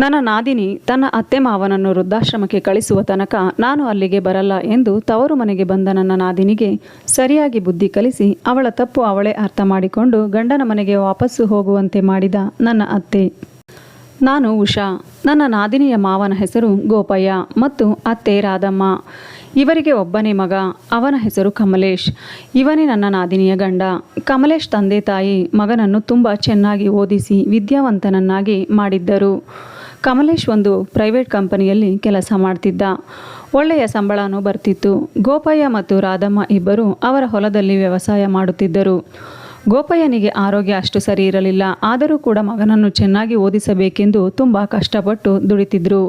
ನನ್ನ ನಾದಿನಿ ತನ್ನ ಅತ್ತೆ ಮಾವನನ್ನು ವೃದ್ಧಾಶ್ರಮಕ್ಕೆ ಕಳಿಸುವ ತನಕ ನಾನು ಅಲ್ಲಿಗೆ ಬರಲ್ಲ ಎಂದು ತವರು ಮನೆಗೆ ಬಂದ ನನ್ನ ನಾದಿನಿಗೆ ಸರಿಯಾಗಿ ಬುದ್ಧಿ ಕಲಿಸಿ ಅವಳ ತಪ್ಪು ಅವಳೇ ಅರ್ಥ ಮಾಡಿಕೊಂಡು ಗಂಡನ ಮನೆಗೆ ವಾಪಸ್ಸು ಹೋಗುವಂತೆ ಮಾಡಿದ ನನ್ನ ಅತ್ತೆ. ನಾನು ಉಷಾ, ನನ್ನ ನಾದಿನಿಯ ಮಾವನ ಹೆಸರು ಗೋಪಯ್ಯ ಮತ್ತು ಅತ್ತೆ ರಾಧಮ್ಮ. ಇವರಿಗೆ ಒಬ್ಬನೇ ಮಗ, ಅವನ ಹೆಸರು ಕಮಲೇಶ್. ಇವನೇ ನನ್ನ ನಾದಿನಿಯ ಗಂಡ. ಕಮಲೇಶ್ ತಂದೆ ತಾಯಿ ಮಗನನ್ನು ತುಂಬ ಚೆನ್ನಾಗಿ ಓದಿಸಿ ವಿದ್ಯಾವಂತನನ್ನಾಗಿ ಮಾಡಿದ್ದರು. ಕಮಲೇಶ್ ಒಂದು ಪ್ರೈವೇಟ್ ಕಂಪನಿಯಲ್ಲಿ ಕೆಲಸ ಮಾಡ್ತಿದ್ದ. ಒಳ್ಳೆಯ ಸಂಬಳನೂ ಬರ್ತಿತ್ತು. ಗೋಪಯ್ಯ ಮತ್ತು ರಾಧಮ್ಮ ಇಬ್ಬರು ಅವರ ಹೊಲದಲ್ಲಿ ವ್ಯವಸಾಯ ಮಾಡುತ್ತಿದ್ದರು. ಗೋಪಯ್ಯನಿಗೆ ಆರೋಗ್ಯ ಅಷ್ಟು ಸರಿ ಇರಲಿಲ್ಲ. ಆದರೂ ಕೂಡ ಮಗನನ್ನು ಚೆನ್ನಾಗಿ ಓದಿಸಬೇಕೆಂದು ತುಂಬ ಕಷ್ಟಪಟ್ಟು ದುಡಿತಿದ್ರು.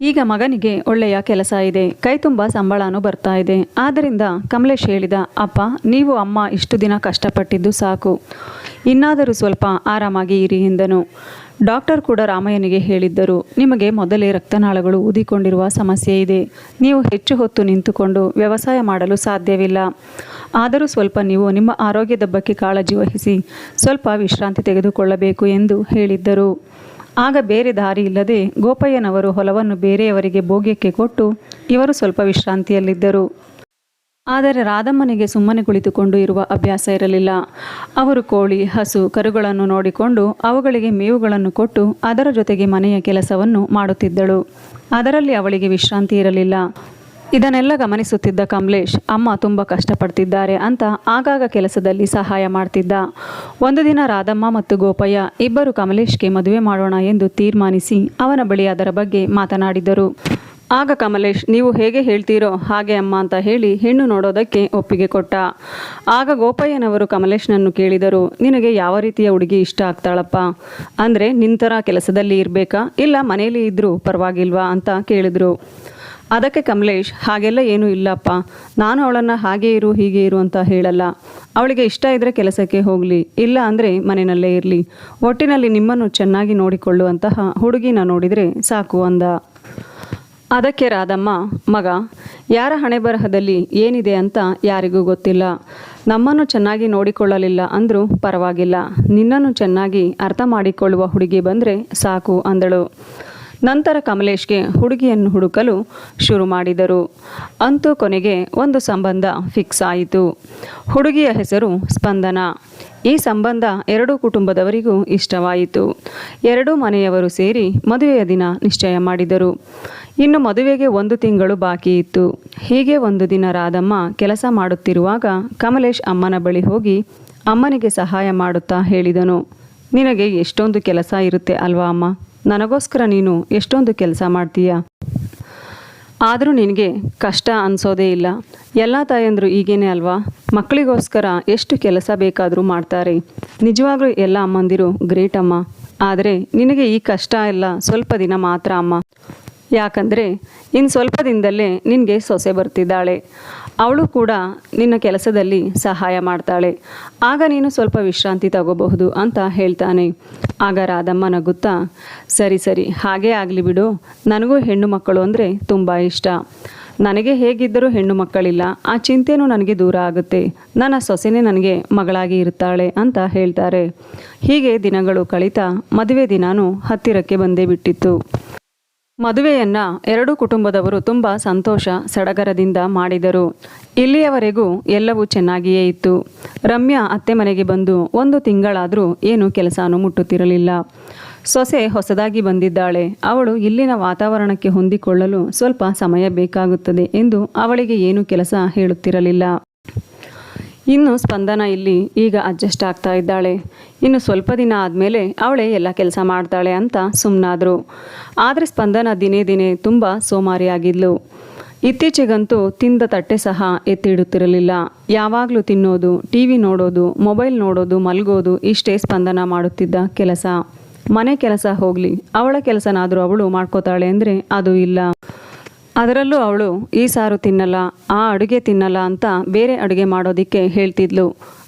ಈಗ ಮಗನಿಗೆ ಒಳ್ಳೆಯ ಕೆಲಸ ಇದೆ. ಕೈ ತುಂಬ ಸಂಬಳನೂ ಬರ್ತಾ ಇದೆ. ಆದ್ದರಿಂದ ಕಮಲೇಶ್ ಹೇಳಿದ, ಅಪ್ಪ, ನೀವು ಅಮ್ಮ ಇಷ್ಟು ದಿನ ಕಷ್ಟಪಟ್ಟಿದ್ದು ಸಾಕು. ಇನ್ನಾದರೂ ಸ್ವಲ್ಪ ಆರಾಮಾಗಿ ಇರಿ ಎಂದನು. ಡಾಕ್ಟರ್ ಕೂಡ ರಾಮಯ್ಯನಿಗೆ ಹೇಳಿದ್ದರು, ನಿಮಗೆ ಮೊದಲೇ ರಕ್ತನಾಳಗಳು ಊದಿಕೊಂಡಿರುವ ಸಮಸ್ಯೆ ಇದೆ. ನೀವು ಹೆಚ್ಚು ಹೊತ್ತು ನಿಂತುಕೊಂಡು ವ್ಯವಸಾಯ ಮಾಡಲು ಸಾಧ್ಯವಿಲ್ಲ. ಆದರೂ ಸ್ವಲ್ಪ ನೀವು ನಿಮ್ಮ ಆರೋಗ್ಯದ ಬಗ್ಗೆ ಕಾಳಜಿ ವಹಿಸಿ, ಸ್ವಲ್ಪ ವಿಶ್ರಾಂತಿ ತೆಗೆದುಕೊಳ್ಳಬೇಕು ಎಂದು ಹೇಳಿದ್ದರು. ಆಗ ಬೇರೆ ದಾರಿ ಇಲ್ಲದೆ ಗೋಪಯ್ಯನವರು ಹೊಲವನ್ನು ಬೇರೆಯವರಿಗೆ ಭೋಗ್ಯಕ್ಕೆ ಕೊಟ್ಟು, ಇವರು ಸ್ವಲ್ಪ ವಿಶ್ರಾಂತಿಯಲ್ಲಿದ್ದರು. ಆದರೆ ರಾಧಮ್ಮನಿಗೆ ಸುಮ್ಮನೆ ಕುಳಿತುಕೊಂಡು ಇರುವ ಅಭ್ಯಾಸ ಇರಲಿಲ್ಲ. ಅವರು ಕೋಳಿ, ಹಸು, ಕರುಗಳನ್ನು ನೋಡಿಕೊಂಡು ಅವುಗಳಿಗೆ ಮೇವುಗಳನ್ನು ಕೊಟ್ಟು ಅದರ ಜೊತೆಗೆ ಮನೆಯ ಕೆಲಸವನ್ನು ಮಾಡುತ್ತಿದ್ದಳು. ಅದರಲ್ಲಿ ಅವಳಿಗೆ ವಿಶ್ರಾಂತಿ ಇರಲಿಲ್ಲ. ಇದನ್ನೆಲ್ಲ ಗಮನಿಸುತ್ತಿದ್ದ ಕಮಲೇಶ್, ಅಮ್ಮ ತುಂಬ ಕಷ್ಟಪಡ್ತಿದ್ದಾರೆ ಅಂತ ಆಗಾಗ ಕೆಲಸದಲ್ಲಿ ಸಹಾಯ ಮಾಡ್ತಿದ್ದ. ಒಂದು ದಿನ ರಾಧಮ್ಮ ಮತ್ತು ಗೋಪಯ್ಯ ಇಬ್ಬರು ಕಮಲೇಶ್ಗೆ ಮದುವೆ ಮಾಡೋಣ ಎಂದು ತೀರ್ಮಾನಿಸಿ ಅವನ ಬಳಿ ಅದರ ಬಗ್ಗೆ ಮಾತನಾಡಿದರು. ಆಗ ಕಮಲೇಶ್, ನೀವು ಹೇಗೆ ಹೇಳ್ತೀರೋ ಹಾಗೆ ಅಮ್ಮ ಅಂತ ಹೇಳಿ ಹೆಣ್ಣು ನೋಡೋದಕ್ಕೆ ಒಪ್ಪಿಗೆ ಕೊಟ್ಟ. ಆಗ ಗೋಪಯ್ಯನವರು ಕಮಲೇಶ್ನನ್ನು ಕೇಳಿದರು, ನಿನಗೆ ಯಾವ ರೀತಿಯ ಹುಡುಗಿ ಇಷ್ಟ ಆಗ್ತಾಳಪ್ಪ? ಅಂದರೆ ನಿಂತರ ಕೆಲಸದಲ್ಲಿ ಇರಬೇಕಾ? ಇಲ್ಲ ಮನೆಯಲ್ಲಿ ಇದ್ದರೂ ಪರವಾಗಿಲ್ವಾ? ಅಂತ ಕೇಳಿದರು. ಅದಕ್ಕೆ ಕಮಲೇಶ್, ಹಾಗೆಲ್ಲ ಏನೂ ಇಲ್ಲಪ್ಪ. ನಾನು ಅವಳನ್ನು ಹಾಗೆ ಇರು, ಹೀಗೆ ಇರು ಅಂತ ಹೇಳಲ್ಲ. ಅವಳಿಗೆ ಇಷ್ಟ ಇದ್ದರೆ ಕೆಲಸಕ್ಕೆ ಹೋಗಲಿ, ಇಲ್ಲ ಅಂದರೆ ಮನೆಯಲ್ಲೇ ಇರಲಿ. ಒಟ್ಟಿನಲ್ಲಿ ನಿಮ್ಮನ್ನು ಚೆನ್ನಾಗಿ ನೋಡಿಕೊಳ್ಳುವಂತಹ ಹುಡುಗಿನ ನೋಡಿದರೆ ಸಾಕು ಅಂದ. ಅದಕ್ಕೆ ರಾಧಮ್ಮ, ಮಗ, ಯಾರ ಹಣೆ ಬರಹದಲ್ಲಿ ಏನಿದೆ ಅಂತ ಯಾರಿಗೂ ಗೊತ್ತಿಲ್ಲ. ನಮ್ಮನ್ನು ಚೆನ್ನಾಗಿ ನೋಡಿಕೊಳ್ಳಲಿಲ್ಲ ಅಂದರೂ ಪರವಾಗಿಲ್ಲ. ನಿನ್ನನ್ನು ಚೆನ್ನಾಗಿ ಅರ್ಥ ಮಾಡಿಕೊಳ್ಳುವ ಹುಡುಗಿ ಬಂದರೆ ಸಾಕು ಅಂದಳು. ನಂತರ ಕಮಲೇಶ್ಗೆ ಹುಡುಗಿಯನ್ನು ಹುಡುಕಲು ಶುರು ಮಾಡಿದರು. ಅಂತೂ ಕೊನೆಗೆ ಒಂದು ಸಂಬಂಧ ಫಿಕ್ಸ್ ಆಯಿತು. ಹುಡುಗಿಯ ಹೆಸರು ಸ್ಪಂದನ. ಈ ಸಂಬಂಧ ಎರಡೂ ಕುಟುಂಬದವರಿಗೂ ಇಷ್ಟವಾಯಿತು. ಎರಡೂ ಮನೆಯವರು ಸೇರಿ ಮದುವೆಯ ದಿನ ನಿಶ್ಚಯ ಮಾಡಿದರು. ಇನ್ನು ಮದುವೆಗೆ ಒಂದು ತಿಂಗಳು ಬಾಕಿ ಇತ್ತು. ಹೀಗೆ ಒಂದು ದಿನ ರಾಧಮ್ಮ ಕೆಲಸ ಮಾಡುತ್ತಿರುವಾಗ ಕಮಲೇಶ್ ಅಮ್ಮನ ಬಳಿ ಹೋಗಿ, ಅಮ್ಮನಿಗೆ ಸಹಾಯ ಮಾಡುತ್ತಾ? ಹೇಳಿದನು. ನಿನಗೆ ಎಷ್ಟೊಂದು ಕೆಲಸ ಇರುತ್ತೆ ಅಲ್ವಾ ಅಮ್ಮ? ನನಗೋಸ್ಕರ ನೀನು ಎಷ್ಟೊಂದು ಕೆಲಸ ಮಾಡ್ತೀಯ? ಆದರೂ ನಿನಗೆ ಕಷ್ಟ ಅನ್ಸೋದೇ ಇಲ್ಲ. ಎಲ್ಲ ತಾಯಂದರು ಈಗೇನೆ ಅಲ್ವಾ? ಮಕ್ಕಳಿಗೋಸ್ಕರ ಎಷ್ಟು ಕೆಲಸ ಬೇಕಾದರೂ ಮಾಡ್ತಾರೆ. ನಿಜವಾಗ್ಲೂ ಎಲ್ಲ ಅಮ್ಮಂದಿರು ಗ್ರೇಟ್ ಅಮ್ಮ. ಆದರೆ ನಿನಗೆ ಈ ಕಷ್ಟ ಎಲ್ಲ ಸ್ವಲ್ಪ ದಿನ ಮಾತ್ರ ಅಮ್ಮ. ಯಾಕಂದರೆ ಇನ್ನು ಸ್ವಲ್ಪ ದಿನದಲ್ಲೇ ನಿನಗೆ ಸೊಸೆ ಬರ್ತಿದ್ದಾಳೆ. ಅವಳು ಕೂಡ ನಿನ್ನ ಕೆಲಸದಲ್ಲಿ ಸಹಾಯ ಮಾಡ್ತಾಳೆ. ಆಗ ನೀನು ಸ್ವಲ್ಪ ವಿಶ್ರಾಂತಿ ತಗೋಬಹುದು ಅಂತ ಹೇಳ್ತಾನೆ. ಆಗ ರಾಧಮ್ಮ ನಗುತ್ತಾ, ಸರಿ ಸರಿ, ಹಾಗೇ ಆಗಲಿ ಬಿಡು. ನನಗೂ ಹೆಣ್ಣು ಮಕ್ಕಳು ಅಂದರೆ ತುಂಬ ಇಷ್ಟ. ನನಗೆ ಹೇಗಿದ್ದರೂ ಹೆಣ್ಣು ಮಕ್ಕಳಿಲ್ಲ. ಆ ಚಿಂತೆನೂ ನನಗೆ ದೂರ ಆಗುತ್ತೆ. ನನ್ನ ಸೊಸೆನೇ ನನಗೆ ಮಗಳಾಗಿ ಇರ್ತಾಳೆ ಅಂತ ಹೇಳ್ತಾರೆ. ಹೀಗೆ ದಿನಗಳು ಕಳಿತಾ ಮದುವೆ ದಿನಾನು ಹತ್ತಿರಕ್ಕೆ ಬಂದೇ ಬಿಟ್ಟಿತ್ತು. ಮದುವೆಯನ್ನ ಎರಡೂ ಕುಟುಂಬದವರು ತುಂಬ ಸಂತೋಷ, ಸಡಗರದಿಂದ ಮಾಡಿದರು. ಇಲ್ಲಿಯವರೆಗೂ ಎಲ್ಲವೂ ಚೆನ್ನಾಗಿಯೇ ಇತ್ತು. ರಮ್ಯಾ ಅತ್ತೆ ಮನೆಗೆ ಬಂದು ಒಂದು ತಿಂಗಳಾದರೂ ಏನು ಕೆಲಸನೂ ಮುಟ್ಟುತ್ತಿರಲಿಲ್ಲ. ಸೊಸೆ ಹೊಸದಾಗಿ ಬಂದಿದ್ದಾಳೆ. ಅವಳು ಇಲ್ಲಿನ ವಾತಾವರಣಕ್ಕೆ ಹೊಂದಿಕೊಳ್ಳಲು ಸ್ವಲ್ಪ ಸಮಯ ಬೇಕಾಗುತ್ತದೆ ಎಂದು ಅವಳಿಗೆ ಏನು ಕೆಲಸ ಹೇಳುತ್ತಿರಲಿಲ್ಲ. ಇನ್ನು ಸ್ಪಂದನ ಇಲ್ಲಿ ಈಗ ಅಡ್ಜಸ್ಟ್ ಆಗ್ತಾ ಇದ್ದಾಳೆ. ಇನ್ನು ಸ್ವಲ್ಪ ದಿನ ಆದಮೇಲೆ ಅವಳೇ ಎಲ್ಲ ಕೆಲಸ ಮಾಡ್ತಾಳೆ ಅಂತ ಸುಮ್ಮನಾದರು ಆದರೆ ಸ್ಪಂದನ ದಿನೇ ದಿನೇ ತುಂಬ ಸೋಮಾರಿಯಾಗಿದ್ಲು. ಇತ್ತೀಚೆಗಂತೂ ತಿಂದ ತಟ್ಟೆ ಸಹ ಎತ್ತಿಡುತ್ತಿರಲಿಲ್ಲ. ಯಾವಾಗಲೂ ತಿನ್ನೋದು ಟಿ ವಿ ನೋಡೋದು, ಮೊಬೈಲ್ ನೋಡೋದು, ಮಲಗೋದು ಇಷ್ಟೇ ಸ್ಪಂದನ ಮಾಡುತ್ತಿದ್ದ ಕೆಲಸ. ಮನೆ ಕೆಲಸ ಹೋಗಲಿ, ಅವಳ ಕೆಲಸನಾದರೂ ಅವಳು ಮಾಡ್ಕೋತಾಳೆ ಅಂದರೆ ಅದು ಇಲ್ಲ. ಅದರಲ್ಲೂ ಅವಳು, ಈ ಸಾರು ತಿನ್ನಲ್ಲ, ಆ ಅಡುಗೆ ತಿನ್ನಲ್ಲ ಅಂತ ಬೇರೆ ಅಡುಗೆ ಮಾಡೋದಿಕ್ಕೆ ಹೇಳ್ತಿದ್ಲು.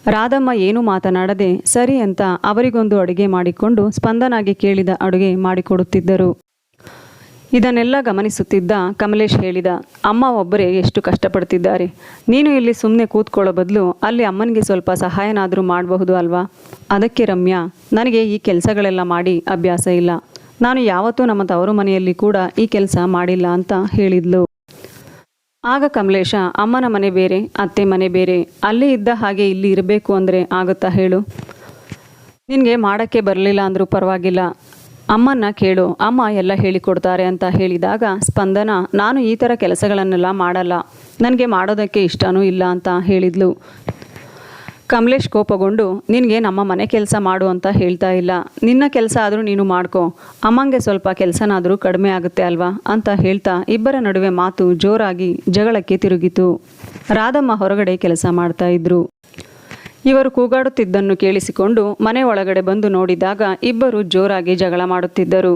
ರಾಧಮ್ಮ ಏನೂ ಮಾತನಾಡದೆ, ಸರಿ ಅಂತ ಅವರಿಗೊಂದು ಅಡುಗೆ ಮಾಡಿಕೊಂಡು ಸ್ಪಂದನಾಗಿ ಕೇಳಿದ ಅಡುಗೆ ಮಾಡಿಕೊಡುತ್ತಿದ್ದರು. ಇದನ್ನೆಲ್ಲ ಗಮನಿಸುತ್ತಿದ್ದ ಕಮಲೇಶ್ ಹೇಳಿದ, ಅಮ್ಮ ಒಬ್ಬರೇ ಎಷ್ಟು ಕಷ್ಟಪಡ್ತಿದ್ದಾರೆ. ನೀನು ಇಲ್ಲಿ ಸುಮ್ಮನೆ ಕೂತ್ಕೊಳ್ಳೋ ಬದಲು ಅಲ್ಲಿ ಅಮ್ಮನಿಗೆ ಸ್ವಲ್ಪ ಸಹಾಯನಾದರೂ ಮಾಡಬಹುದು ಅಲ್ವಾ? ಅದಕ್ಕೆ ರಮ್ಯಾ, ನನಗೆ ಈ ಕೆಲಸಗಳೆಲ್ಲ ಮಾಡಿ ಅಭ್ಯಾಸ ಇಲ್ಲ. ನಾನು ಯಾವತ್ತೂ ನಮ್ಮ ತವರು ಮನೆಯಲ್ಲಿ ಕೂಡ ಈ ಕೆಲಸ ಮಾಡಿಲ್ಲ ಅಂತ ಹೇಳಿದ್ಲು. ಆಗ ಕಮಲೇಶ, ಅಮ್ಮನ ಮನೆ ಬೇರೆ, ಅತ್ತೆ ಮನೆ ಬೇರೆ, ಅಲ್ಲೇ ಇದ್ದ ಹಾಗೆ ಇಲ್ಲಿ ಇರಬೇಕು ಅಂದರೆ ಆಗುತ್ತಾ ಹೇಳು. ನಿನಗೆ ಮಾಡೋಕ್ಕೆ ಬರಲಿಲ್ಲ ಅಂದರೂ ಪರವಾಗಿಲ್ಲ. ಅಮ್ಮನ್ನ ಕೇಳು, ಅಮ್ಮ ಎಲ್ಲ ಹೇಳಿಕೊಡ್ತಾರೆ ಅಂತ ಹೇಳಿದಾಗ ಸ್ಪಂದನ, ನಾನು ಈ ಥರ ಕೆಲಸಗಳನ್ನೆಲ್ಲ ಮಾಡಲ್ಲ. ನನಗೆ ಮಾಡೋದಕ್ಕೆ ಇಷ್ಟನೂ ಇಲ್ಲ ಅಂತ ಹೇಳಿದ್ಲು. ಕಮಲೇಶ್ ಕೋಪಗೊಂಡು, ನಿನಗೆ ನಮ್ಮ ಮನೆ ಕೆಲಸ ಮಾಡು ಅಂತ ಹೇಳ್ತಾ ಇಲ್ಲ. ನಿನ್ನ ಕೆಲಸ ಆದರೂ ನೀನು ಮಾಡ್ಕೋ. ಅಮ್ಮಂಗೆ ಸ್ವಲ್ಪ ಕೆಲಸನಾದರೂ ಕಡಿಮೆ ಆಗುತ್ತೆ ಅಲ್ವಾ? ಅಂತ ಹೇಳ್ತಾ ಇಬ್ಬರ ನಡುವೆ ಮಾತು ಜೋರಾಗಿ ಜಗಳಕ್ಕೆ ತಿರುಗಿತು. ರಾಧಮ್ಮ ಹೊರಗಡೆ ಕೆಲಸ ಮಾಡ್ತಾ ಇದ್ರು. ಇವರು ಕೂಗಾಡುತ್ತಿದ್ದನ್ನು ಕೇಳಿಸಿಕೊಂಡು ಮನೆ ಒಳಗಡೆ ಬಂದು ನೋಡಿದಾಗ ಇಬ್ಬರು ಜೋರಾಗಿ ಜಗಳ ಮಾಡುತ್ತಿದ್ದರು.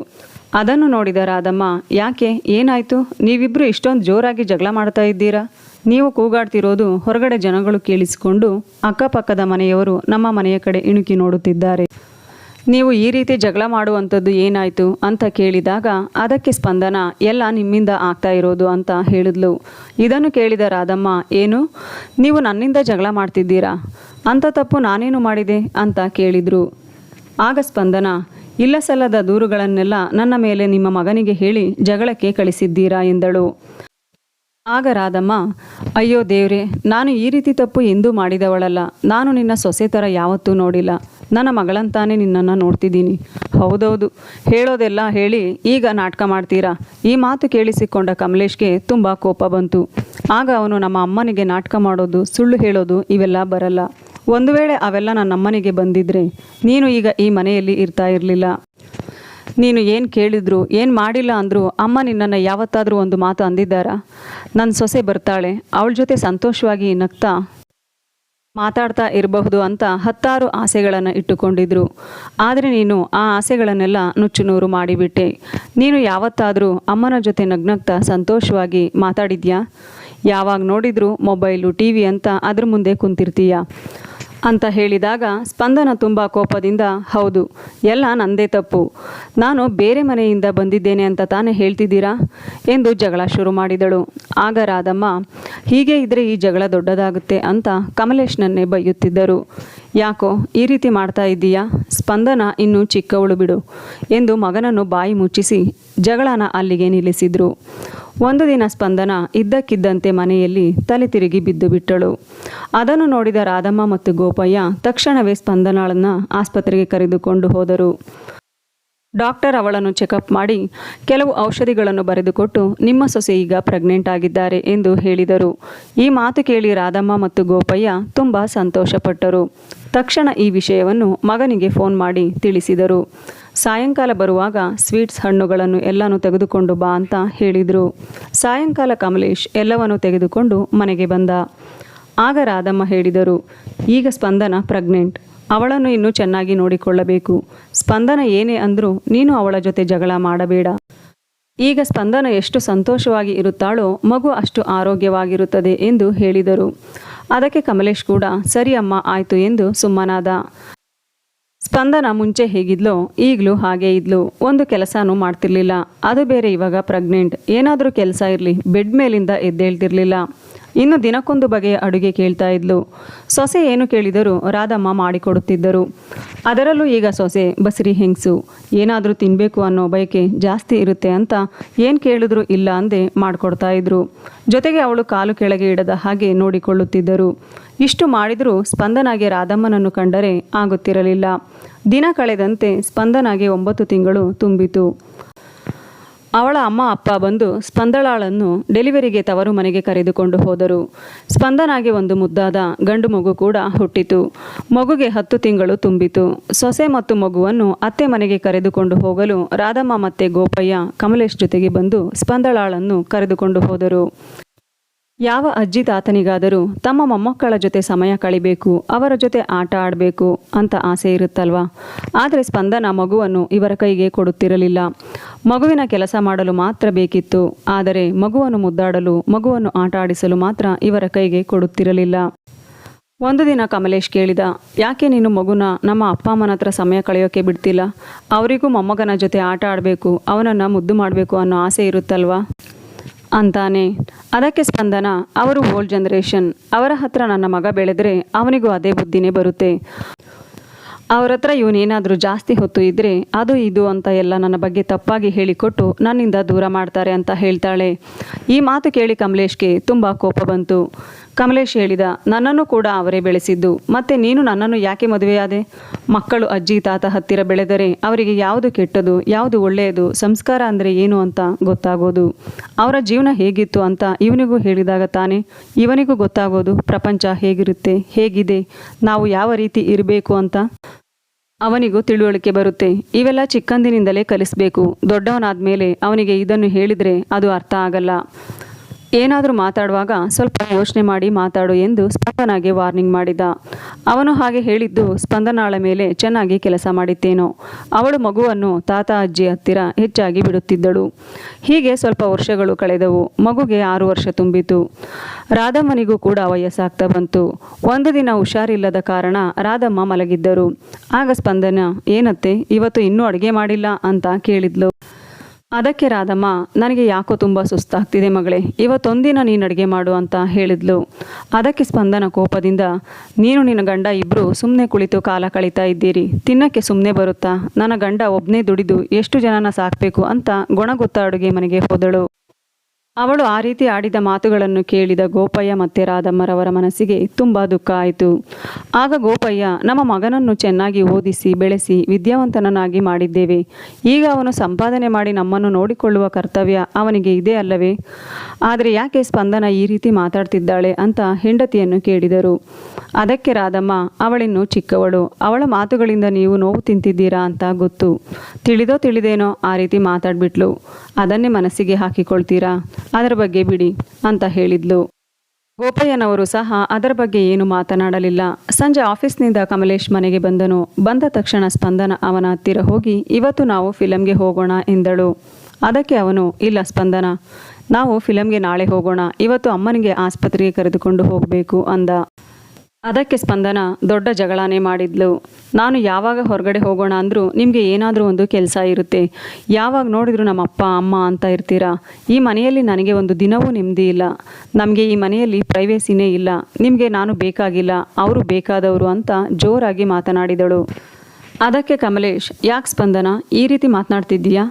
ಅದನ್ನು ನೋಡಿದ ರಾಧಮ್ಮ, ಯಾಕೆ? ಏನಾಯ್ತು? ನೀವಿಬ್ರು ಇಷ್ಟೊಂದು ಜೋರಾಗಿ ಜಗಳ ಮಾಡ್ತಾ ಇದ್ದೀರಾ? ನೀವು ಕೂಗಾಡ್ತಿರೋದು ಹೊರಗಡೆ ಜನಗಳು ಕೇಳಿಸಿಕೊಂಡು ಅಕ್ಕಪಕ್ಕದ ಮನೆಯವರು ನಮ್ಮ ಮನೆಯ ಕಡೆ ಇಣುಕಿ ನೋಡುತ್ತಿದ್ದಾರೆ. ನೀವು ಈ ರೀತಿ ಜಗಳ ಮಾಡುವಂಥದ್ದು ಏನಾಯಿತು ಅಂತ ಕೇಳಿದಾಗ, ಅದಕ್ಕೆ ಸ್ಪಂದನ? ಎಲ್ಲ ನಿಮ್ಮಿಂದ ಆಗ್ತಾ ಇರೋದು ಅಂತ ಹೇಳಿದ್ಲು. ಇದನ್ನು ಕೇಳಿದ ರಾಧಮ್ಮ, ಏನು? ನೀವು ನನ್ನಿಂದ ಜಗಳ ಮಾಡ್ತಿದ್ದೀರಾ? ಅಂಥ ತಪ್ಪು ನಾನೇನು ಮಾಡಿದೆ? ಅಂತ ಕೇಳಿದರು. ಆಗ ಸ್ಪಂದನ ಇಲ್ಲ ಸಲ್ಲದ ದೂರುಗಳನ್ನೆಲ್ಲ ನನ್ನ ಮೇಲೆ ನಿಮ್ಮ ಮಗನಿಗೆ ಹೇಳಿ ಜಗಳಕ್ಕೆ ಕಳಿಸಿದ್ದೀರಾ ಎಂದಳು. ಆಗ ರಾಧಮ್ಮ, ಅಯ್ಯೋ ದೇವ್ರೆ, ನಾನು ಈ ರೀತಿ ತಪ್ಪು ಎಂದೂ ಮಾಡಿದವಳಲ್ಲ. ನಾನು ನಿನ್ನ ಸೊಸೆ ಥರ ಯಾವತ್ತೂ ನೋಡಿಲ್ಲ. ನನ್ನ ಮಗಳಂತಾನೆ ನಿನ್ನನ್ನು ನೋಡ್ತಿದ್ದೀನಿ. ಹೌದೌದು, ಹೇಳೋದೆಲ್ಲ ಹೇಳಿ ಈಗ ನಾಟಕ ಮಾಡ್ತೀರಾ? ಈ ಮಾತು ಕೇಳಿಸಿಕೊಂಡ ಕಮಲೇಶ್ಗೆ ತುಂಬ ಕೋಪ ಬಂತು. ಆಗ ಅವನು ನಮ್ಮ ಅಮ್ಮನಿಗೆ ನಾಟಕ ಮಾಡೋದು, ಸುಳ್ಳು ಹೇಳೋದು ಇವೆಲ್ಲ ಬರಲ್ಲ. ಒಂದು ವೇಳೆ ಅವೆಲ್ಲ ನನ್ನ ಅಮ್ಮನಿಗೆ ಬಂದಿದ್ರೆ ನೀನು ಈಗ ಈ ಮನೆಯಲ್ಲಿ ಇರ್ತಾ ಇರಲಿಲ್ಲ. ನೀನು ಏನು ಕೇಳಿದ್ರು, ಏನು ಮಾಡಿಲ್ಲ ಅಂದರೂ ಅಮ್ಮ ನಿನ್ನನ್ನು ಯಾವತ್ತಾದರೂ ಒಂದು ಮಾತು ಅಂದಿದ್ದಾರಾ? ನನ್ನ ಸೊಸೆ ಬರ್ತಾಳೆ, ಅವಳ ಜೊತೆ ಸಂತೋಷವಾಗಿ ನಗ್ತಾ ಮಾತಾಡ್ತಾ ಇರಬಹುದು ಅಂತ ಹತ್ತಾರು ಆಸೆಗಳನ್ನು ಇಟ್ಟುಕೊಂಡಿದ್ರು. ಆದರೆ ನೀನು ಆ ಆಸೆಗಳನ್ನೆಲ್ಲ ನುಚ್ಚುನೂರು ಮಾಡಿಬಿಟ್ಟೆ. ನೀನು ಯಾವತ್ತಾದರೂ ಅಮ್ಮನ ಜೊತೆ ನಗ್ನಗ್ತಾ ಸಂತೋಷವಾಗಿ ಮಾತಾಡಿದ್ಯಾ? ಯಾವಾಗ ನೋಡಿದ್ರು ಮೊಬೈಲು ಟಿ ವಿ ಅಂತ ಅದ್ರ ಮುಂದೆ ಕುಂತಿರ್ತೀಯ? ಅಂತ ಹೇಳಿದಾಗ ಸ್ಪಂದನ ತುಂಬ ಕೋಪದಿಂದ, ಹೌದು, ಎಲ್ಲ ನಂದೇ ತಪ್ಪು. ನಾನು ಬೇರೆ ಮನೆಯಿಂದ ಬಂದಿದ್ದೇನೆ ಅಂತ ತಾನೇ ಹೇಳ್ತಿದ್ದೀರಾ? ಎಂದು ಜಗಳ ಶುರು ಮಾಡಿದಳು. ಆಗ ರಾಧಮ್ಮ, ಹೀಗೆ ಇದ್ರೆ ಈ ಜಗಳ ದೊಡ್ಡದಾಗುತ್ತೆ ಅಂತ ಕಮಲೇಶ್ನನ್ನೇ ಬೈಯುತ್ತಿದ್ದರು. ಯಾಕೋ, ಈ ರೀತಿ ಮಾಡ್ತಾ ಇದ್ದೀಯಾ? ಸ್ಪಂದನ ಇನ್ನೂ ಚಿಕ್ಕವಳು ಬಿಡು ಎಂದು ಮಗನನ್ನು ಬಾಯಿ ಮುಚ್ಚಿಸಿ ಜಗಳನ ಅಲ್ಲಿಗೆ ನಿಲ್ಲಿಸಿದ್ರು. ಒಂದು ದಿನ ಸ್ಪಂದನ ಇದ್ದಕ್ಕಿದ್ದಂತೆ ಮನೆಯಲ್ಲಿ ತಲೆ ತಿರುಗಿ ಬಿದ್ದು ಬಿಟ್ಟಳು. ಅದನ್ನು ನೋಡಿದ ರಾಧಮ್ಮ ಮತ್ತು ಗೋಪಯ್ಯ ತಕ್ಷಣವೇ ಸ್ಪಂದನಾಳನ್ನು ಆಸ್ಪತ್ರೆಗೆ ಕರೆದುಕೊಂಡು ಹೋದರು. ಡಾಕ್ಟರ್ ಅವಳನ್ನು ಚೆಕಪ್ ಮಾಡಿ ಕೆಲವು ಔಷಧಿಗಳನ್ನು ಬರೆದುಕೊಟ್ಟು ನಿಮ್ಮ ಸೊಸೆ ಈಗ ಪ್ರೆಗ್ನೆಂಟ್ ಆಗಿದ್ದಾರೆ ಎಂದು ಹೇಳಿದರು. ಈ ಮಾತು ಕೇಳಿ ರಾಧಮ್ಮ ಮತ್ತು ಗೋಪಯ್ಯ ತುಂಬ ಸಂತೋಷಪಟ್ಟರು. ತಕ್ಷಣ ಈ ವಿಷಯವನ್ನು ಮಗನಿಗೆ ಫೋನ್ ಮಾಡಿ ತಿಳಿಸಿದರು. ಸಾಯಂಕಾಲ ಬರುವಾಗ ಸ್ವೀಟ್ಸ್ ಹಣ್ಣುಗಳನ್ನು ಎಲ್ಲನೂ ತೆಗೆದುಕೊಂಡು ಬಾ ಅಂತ ಹೇಳಿದರು. ಸಾಯಂಕಾಲ ಕಮಲೇಶ್ ಎಲ್ಲವನ್ನು ತೆಗೆದುಕೊಂಡು ಮನೆಗೆ ಬಂದ. ಆಗ ರಾಧಮ್ಮ ಹೇಳಿದರು, ಈಗ ಸ್ಪಂದನ ಪ್ರೆಗ್ನೆಂಟ್. ಅವಳನ್ನು ಇನ್ನೂ ಚೆನ್ನಾಗಿ ನೋಡಿಕೊಳ್ಳಬೇಕು. ಸ್ಪಂದನ ಏನೇ ಅಂದರೂ ನೀನು ಅವಳ ಜೊತೆ ಜಗಳ ಮಾಡಬೇಡ. ಈಗ ಸ್ಪಂದನ ಎಷ್ಟು ಸಂತೋಷವಾಗಿ ಇರುತ್ತಾಳೋ ಮಗು ಅಷ್ಟು ಆರೋಗ್ಯವಾಗಿರುತ್ತದೆ ಎಂದು ಹೇಳಿದರು. ಅದಕ್ಕೆ ಕಮಲೇಶ್ ಕೂಡ, ಸರಿ ಅಮ್ಮ, ಆಯಿತು ಎಂದು ಸುಮ್ಮನಾದ. ಸ್ಪಂದನ ಮುಂಚೆ ಹೇಗಿದ್ಲೋ ಈಗಲೂ ಹಾಗೆ ಇದ್ಲು. ಒಂದು ಕೆಲಸನೂ ಮಾಡ್ತಿರ್ಲಿಲ್ಲ. ಅದು ಬೇರೆ ಇವಾಗ ಪ್ರೆಗ್ನೆಂಟ್ ಏನಾದರೂ ಕೆಲಸ ಇರಲಿ. ಬೆಡ್ ಮೇಲಿಂದ ಎದ್ದೇಳ್ತಿರ್ಲಿಲ್ಲ. ಇನ್ನು ದಿನಕ್ಕೊಂದು ಬಗೆಯ ಅಡುಗೆ ಕೇಳ್ತಾ ಇದ್ಲು. ಸೊಸೆ ಏನು ಕೇಳಿದರೂ ರಾಧಮ್ಮ ಮಾಡಿಕೊಡುತ್ತಿದ್ದರು. ಅದರಲ್ಲೂ ಈಗ ಸೊಸೆ ಬಸರಿ ಹೆಂಗಸು. ಏನಾದರೂ ತಿನ್ನಬೇಕು ಅನ್ನೋ ಬಯಕೆ ಜಾಸ್ತಿ ಇರುತ್ತೆ ಅಂತ ಏನು ಕೇಳಿದ್ರು ಇಲ್ಲ ಅಂದೆ ಮಾಡಿಕೊಡ್ತಾ ಇದ್ರು. ಜೊತೆಗೆ ಅವಳು ಕಾಲು ಕೆಳಗೆ ಇಡದ ಹಾಗೆ ನೋಡಿಕೊಳ್ಳುತ್ತಿದ್ದರು. ಇಷ್ಟು ಮಾಡಿದರೂ ಸ್ಪಂದನಾಗೆ ರಾಧಮ್ಮನನ್ನು ಕಂಡರೆ ಆಗುತ್ತಿರಲಿಲ್ಲ. ದಿನ ಕಳೆದಂತೆ ಸ್ಪಂದನಾಗೆ ಒಂಬತ್ತು ತಿಂಗಳು ತುಂಬಿತು. ಅವಳ ಅಮ್ಮ ಅಪ್ಪ ಬಂದು ಸ್ಪಂದಳಾಳನ್ನು ಡೆಲಿವರಿಗೆ ತವರು ಮನೆಗೆ ಕರೆದುಕೊಂಡು ಹೋದರು. ಸ್ಪಂದನಾಗೆ ಒಂದು ಮುದ್ದಾದ ಗಂಡು ಮಗು ಕೂಡ ಹುಟ್ಟಿತು. ಮಗುಗೆ ಹತ್ತು ತಿಂಗಳು ತುಂಬಿತು. ಸೊಸೆ ಮತ್ತು ಮಗುವನ್ನು ಅತ್ತೆ ಮನೆಗೆ ಕರೆದುಕೊಂಡು ಹೋಗಲು ರಾಧಮ್ಮ ಮತ್ತೆ ಗೋಪಯ್ಯ ಕಮಲೇಶ್ ಜೊತೆಗೆ ಬಂದು ಸ್ಪಂದಳಾಳನ್ನು ಕರೆದುಕೊಂಡು ಹೋದರು. ಯಾವ ಅಜ್ಜಿ ತಾತನಿಗಾದರೂ ತಮ್ಮ ಮೊಮ್ಮಕ್ಕಳ ಜೊತೆ ಸಮಯ ಕಳಿಬೇಕು, ಅವರ ಜೊತೆ ಆಟ ಆಡಬೇಕು ಅಂತ ಆಸೆ ಇರುತ್ತಲ್ವಾ? ಆದರೆ ಸ್ಪಂದನ ಮಗುವನ್ನು ಇವರ ಕೈಗೆ ಕೊಡುತ್ತಿರಲಿಲ್ಲ. ಮಗುವಿನ ಕೆಲಸ ಮಾಡಲು ಮಾತ್ರ ಬೇಕಿತ್ತು, ಆದರೆ ಮಗುವನ್ನು ಮುದ್ದಾಡಲು, ಮಗುವನ್ನು ಆಟ ಆಡಿಸಲು ಮಾತ್ರ ಇವರ ಕೈಗೆ ಕೊಡುತ್ತಿರಲಿಲ್ಲ. ಒಂದು ದಿನ ಕಮಲೇಶ್ ಕೇಳಿದ, ಯಾಕೆ ನೀನು ಮಗುನ ನಮ್ಮ ಅಪ್ಪ ಅಮ್ಮನ ಹತ್ರ ಸಮಯ ಕಳೆಯೋಕೆ ಬಿಡ್ತಿಲ್ಲ? ಅವರಿಗೂ ಮೊಮ್ಮಗನ ಜೊತೆ ಆಟ ಆಡಬೇಕು, ಅವನನ್ನು ಮುದ್ದು ಮಾಡಬೇಕು ಅನ್ನೋ ಆಸೆ ಇರುತ್ತಲ್ವಾ? ಅಂತಾನೆ. ಅದಕ್ಕೆ ಸ್ಪಂದನ, ಅವರು ಓಲ್ಡ್ ಜನರೇಷನ್, ಅವರ ಹತ್ರ ನನ್ನ ಮಗ ಬೆಳೆದರೆ ಅವನಿಗೂ ಅದೇ ಬುದ್ಧಿನೇ ಬರುತ್ತೆ. ಅವ್ರ ಹತ್ರ ಇವನೇನಾದರೂ ಜಾಸ್ತಿ ಹೊತ್ತು ಇದ್ದರೆ ಅದು ಇದು ಅಂತ ಎಲ್ಲ ನನ್ನ ಬಗ್ಗೆ ತಪ್ಪಾಗಿ ಹೇಳಿಕೊಟ್ಟು ನನ್ನಿಂದ ದೂರ ಮಾಡ್ತಾರೆ ಅಂತ ಹೇಳ್ತಾಳೆ. ಈ ಮಾತು ಕೇಳಿ ಕಮಲೇಶ್ಗೆ ತುಂಬ ಕೋಪ ಬಂತು. ಕಮಲೇಶ್ ಹೇಳಿದ, ನನ್ನನ್ನು ಕೂಡ ಅವರೇ ಬೆಳೆಸಿದ್ದು. ಮತ್ತೆ ನೀನು ನನ್ನನ್ನು ಯಾಕೆ ಮದುವೆಯಾದೆ? ಮಕ್ಕಳು ಅಜ್ಜಿ, ತಾತ ಹತ್ತಿರ ಬೆಳೆದರೆ ಅವರಿಗೆ ಯಾವುದು ಕೆಟ್ಟದು, ಯಾವುದು ಒಳ್ಳೆಯದು, ಸಂಸ್ಕಾರ ಅಂದರೆ ಏನು ಅಂತ ಗೊತ್ತಾಗೋದು. ಅವರ ಜೀವನ ಹೇಗಿತ್ತು ಅಂತ ಇವನಿಗೂ ಹೇಳಿದಾಗ ತಾನೇ. ಇವನಿಗೂ ಗೊತ್ತಾಗೋದು, ಪ್ರಪಂಚ ಹೇಗಿರುತ್ತೆ, ಹೇಗಿದೆ, ನಾವು ಯಾವ ರೀತಿ ಇರಬೇಕು ಅಂತ. ಅವನಿಗೂ ತಿಳುವಳಿಕೆ ಬರುತ್ತೆ. ಇವೆಲ್ಲ ಚಿಕ್ಕಂದಿನಿಂದಲೇ ಕಲಿಸಬೇಕು. ದೊಡ್ಡವನಾದ ಮೇಲೆ ಅವನಿಗೆ ಇದನ್ನು ಹೇಳಿದರೆ ಅದು ಅರ್ಥ ಆಗಲ್ಲ. ಏನಾದರೂ ಮಾತಾಡುವಾಗ ಸ್ವಲ್ಪ ಯೋಚನೆ ಮಾಡಿ ಮಾತಾಡು ಎಂದು ಸ್ಪಂದನಾಗೆ ವಾರ್ನಿಂಗ್ ಮಾಡಿದ. ಅವನು ಹಾಗೆ ಹೇಳಿದ್ದು, ಸ್ಪಂದನಾಳ ಮೇಲೆ ಚೆನ್ನಾಗಿ ಕೆಲಸ ಮಾಡಿದ್ದೇನೋ ಅವಳು ಮಗುವನ್ನು ತಾತ, ಅಜ್ಜಿ ಹತ್ತಿರ ಹೆಚ್ಚಾಗಿ ಬಿಡುತ್ತಿದ್ದಳು. ಹೀಗೆ ಸ್ವಲ್ಪ ವರ್ಷಗಳು ಕಳೆದವು. ಮಗುಗೆ ಆರು ವರ್ಷ ತುಂಬಿತು. ರಾಧಮ್ಮನಿಗೂ ಕೂಡ ವಯಸ್ಸಾಗ್ತಾ ಬಂತು. ಒಂದು ದಿನ ಹುಷಾರಿಲ್ಲದ ಕಾರಣ ರಾಧಮ್ಮ ಮಲಗಿದ್ದರು. ಆಗ ಸ್ಪಂದನ, ಏನತ್ತೆ, ಇವತ್ತು ಇನ್ನೂ ಅಡುಗೆ ಮಾಡಿಲ್ಲ? ಅಂತ ಕೇಳಿದ್ಲು. ಅದಕ್ಕೆ ರಾಧಮ್ಮ, ನನಗೆ ಯಾಕೋ ತುಂಬ ಸುಸ್ತಾಗ್ತಿದೆ ಮಗಳೇ, ಇವತ್ತೊಂದಿನ ನೀನು ಅಡುಗೆ ಮಾಡು ಅಂತ ಹೇಳಿದ್ಲು. ಅದಕ್ಕೆ ಸ್ಪಂದನ ಕೋಪದಿಂದ, ನೀನು ನಿನ್ನ ಗಂಡ ಇಬ್ಬರು ಸುಮ್ಮನೆ ಕುಳಿತು ಕಾಲ ಕಳೀತಾ ಇದ್ದೀರಿ, ತಿನ್ನಕ್ಕೆ ಸುಮ್ಮನೆ ಬರುತ್ತಾ? ನನ್ನ ಗಂಡ ಒಬ್ಬನೇ ದುಡಿದು ಎಷ್ಟು ಜನನ ಸಾಕಬೇಕು ಅಂತ ಗೊಣಗುತ್ತಾ ಅಡುಗೆ ಮನೆಗೆ ಹೋದಳು. ಅವಳು ಆ ರೀತಿ ಆಡಿದ ಮಾತುಗಳನ್ನು ಕೇಳಿದ ಗೋಪಯ್ಯ ಮತ್ತು ರಾಧಮ್ಮರವರ ಮನಸ್ಸಿಗೆ ತುಂಬ ದುಃಖ ಆಯಿತು. ಆಗ ಗೋಪಯ್ಯ, ನಮ್ಮ ಮಗನನ್ನು ಚೆನ್ನಾಗಿ ಓದಿಸಿ, ಬೆಳೆಸಿ, ವಿದ್ಯಾವಂತನನ್ನಾಗಿ ಮಾಡಿದ್ದೇವೆ. ಈಗ ಅವನು ಸಂಪಾದನೆ ಮಾಡಿ ನಮ್ಮನ್ನು ನೋಡಿಕೊಳ್ಳುವ ಕರ್ತವ್ಯ ಅವನಿಗೆ ಇದೆ ಅಲ್ಲವೇ? ಆದರೆ ಯಾಕೆ ಸ್ಪಂದನ ಈ ರೀತಿ ಮಾತಾಡ್ತಿದ್ದಾಳೆ ಅಂತ ಹೆಂಡತಿಯನ್ನು ಕೇಳಿದರು. ಅದಕ್ಕೆ ರಾಧಮ್ಮ, ಅವಳಿನ್ನು ಚಿಕ್ಕವಳು. ಅವಳ ಮಾತುಗಳಿಂದ ನೀವು ನೋವು ತಿಂತಿದ್ದೀರಾ ಅಂತ ಗೊತ್ತು. ತಿಳಿದೋ ತಿಳಿದೇನೋ ಆ ರೀತಿ ಮಾತಾಡ್ಬಿಟ್ಲು. ಅದನ್ನೇ ಮನಸ್ಸಿಗೆ ಹಾಕಿಕೊಳ್ತೀರಾ? ಅದರ ಬಗ್ಗೆ ಬಿಡಿ ಅಂತ ಹೇಳಿದ್ಲು. ಗೋಪಯ್ಯನವರು ಸಹ ಅದರ ಬಗ್ಗೆ ಏನು ಮಾತನಾಡಲಿಲ್ಲ. ಸಂಜೆ ಆಫೀಸ್ನಿಂದ ಕಮಲೇಶ್ ಮನೆಗೆ ಬಂದನು. ಬಂದ ತಕ್ಷಣ ಸ್ಪಂದನ ಅವನ ಹತ್ತಿರ ಹೋಗಿ, ಇವತ್ತು ನಾವು ಫಿಲಮ್ಗೆ ಹೋಗೋಣ ಎಂದಳು. ಅದಕ್ಕೆ ಅವನು, ಇಲ್ಲ ಸ್ಪಂದನ, ನಾವು ಫಿಲಮ್ಗೆ ನಾಳೆ ಹೋಗೋಣ. ಇವತ್ತು ಅಮ್ಮನಿಗೆ ಆಸ್ಪತ್ರೆಗೆ ಕರೆದುಕೊಂಡು ಹೋಗಬೇಕು ಅಂದ. ಅದಕ್ಕೆ ಸ್ಪಂದನ, ದೊಡ್ಡ ಜಗಳಾನೇ ಮಾಡಿದ್ಲು. ನಾನು ಯಾವಾಗ ಹೊರಗಡೆ ಹೋಗೋಣ ಅಂದರೂ ನಿಮಗೆ ಏನಾದರೂ ಒಂದು ಕೆಲಸ ಇರುತ್ತೆ. ಯಾವಾಗ ನೋಡಿದ್ರು ನಮ್ಮ ಅಪ್ಪ, ಅಮ್ಮ ಅಂತ ಇರ್ತೀರಾ? ಈ ಮನೆಯಲ್ಲಿ ನನಗೆ ಒಂದು ದಿನವೂ ನೆಮ್ಮದಿ ಇಲ್ಲ. ನಮಗೆ ಈ ಮನೆಯಲ್ಲಿ ಪ್ರೈವೇಸಿನೇ ಇಲ್ಲ. ನಿಮಗೆ ನಾನು ಬೇಕಾಗಿಲ್ಲ. ಅವರು ಬೇಕಾದವರು ಅಂತ ಜೋರಾಗಿ ಮಾತನಾಡಿದಳು. ಅದಕ್ಕೆ ಕಮಲೇಶ್, ಯಾಕೆ ಸ್ಪಂದನ? ಈ ರೀತಿ ಮಾತನಾಡ್ತಿದ್ದೀಯಾ?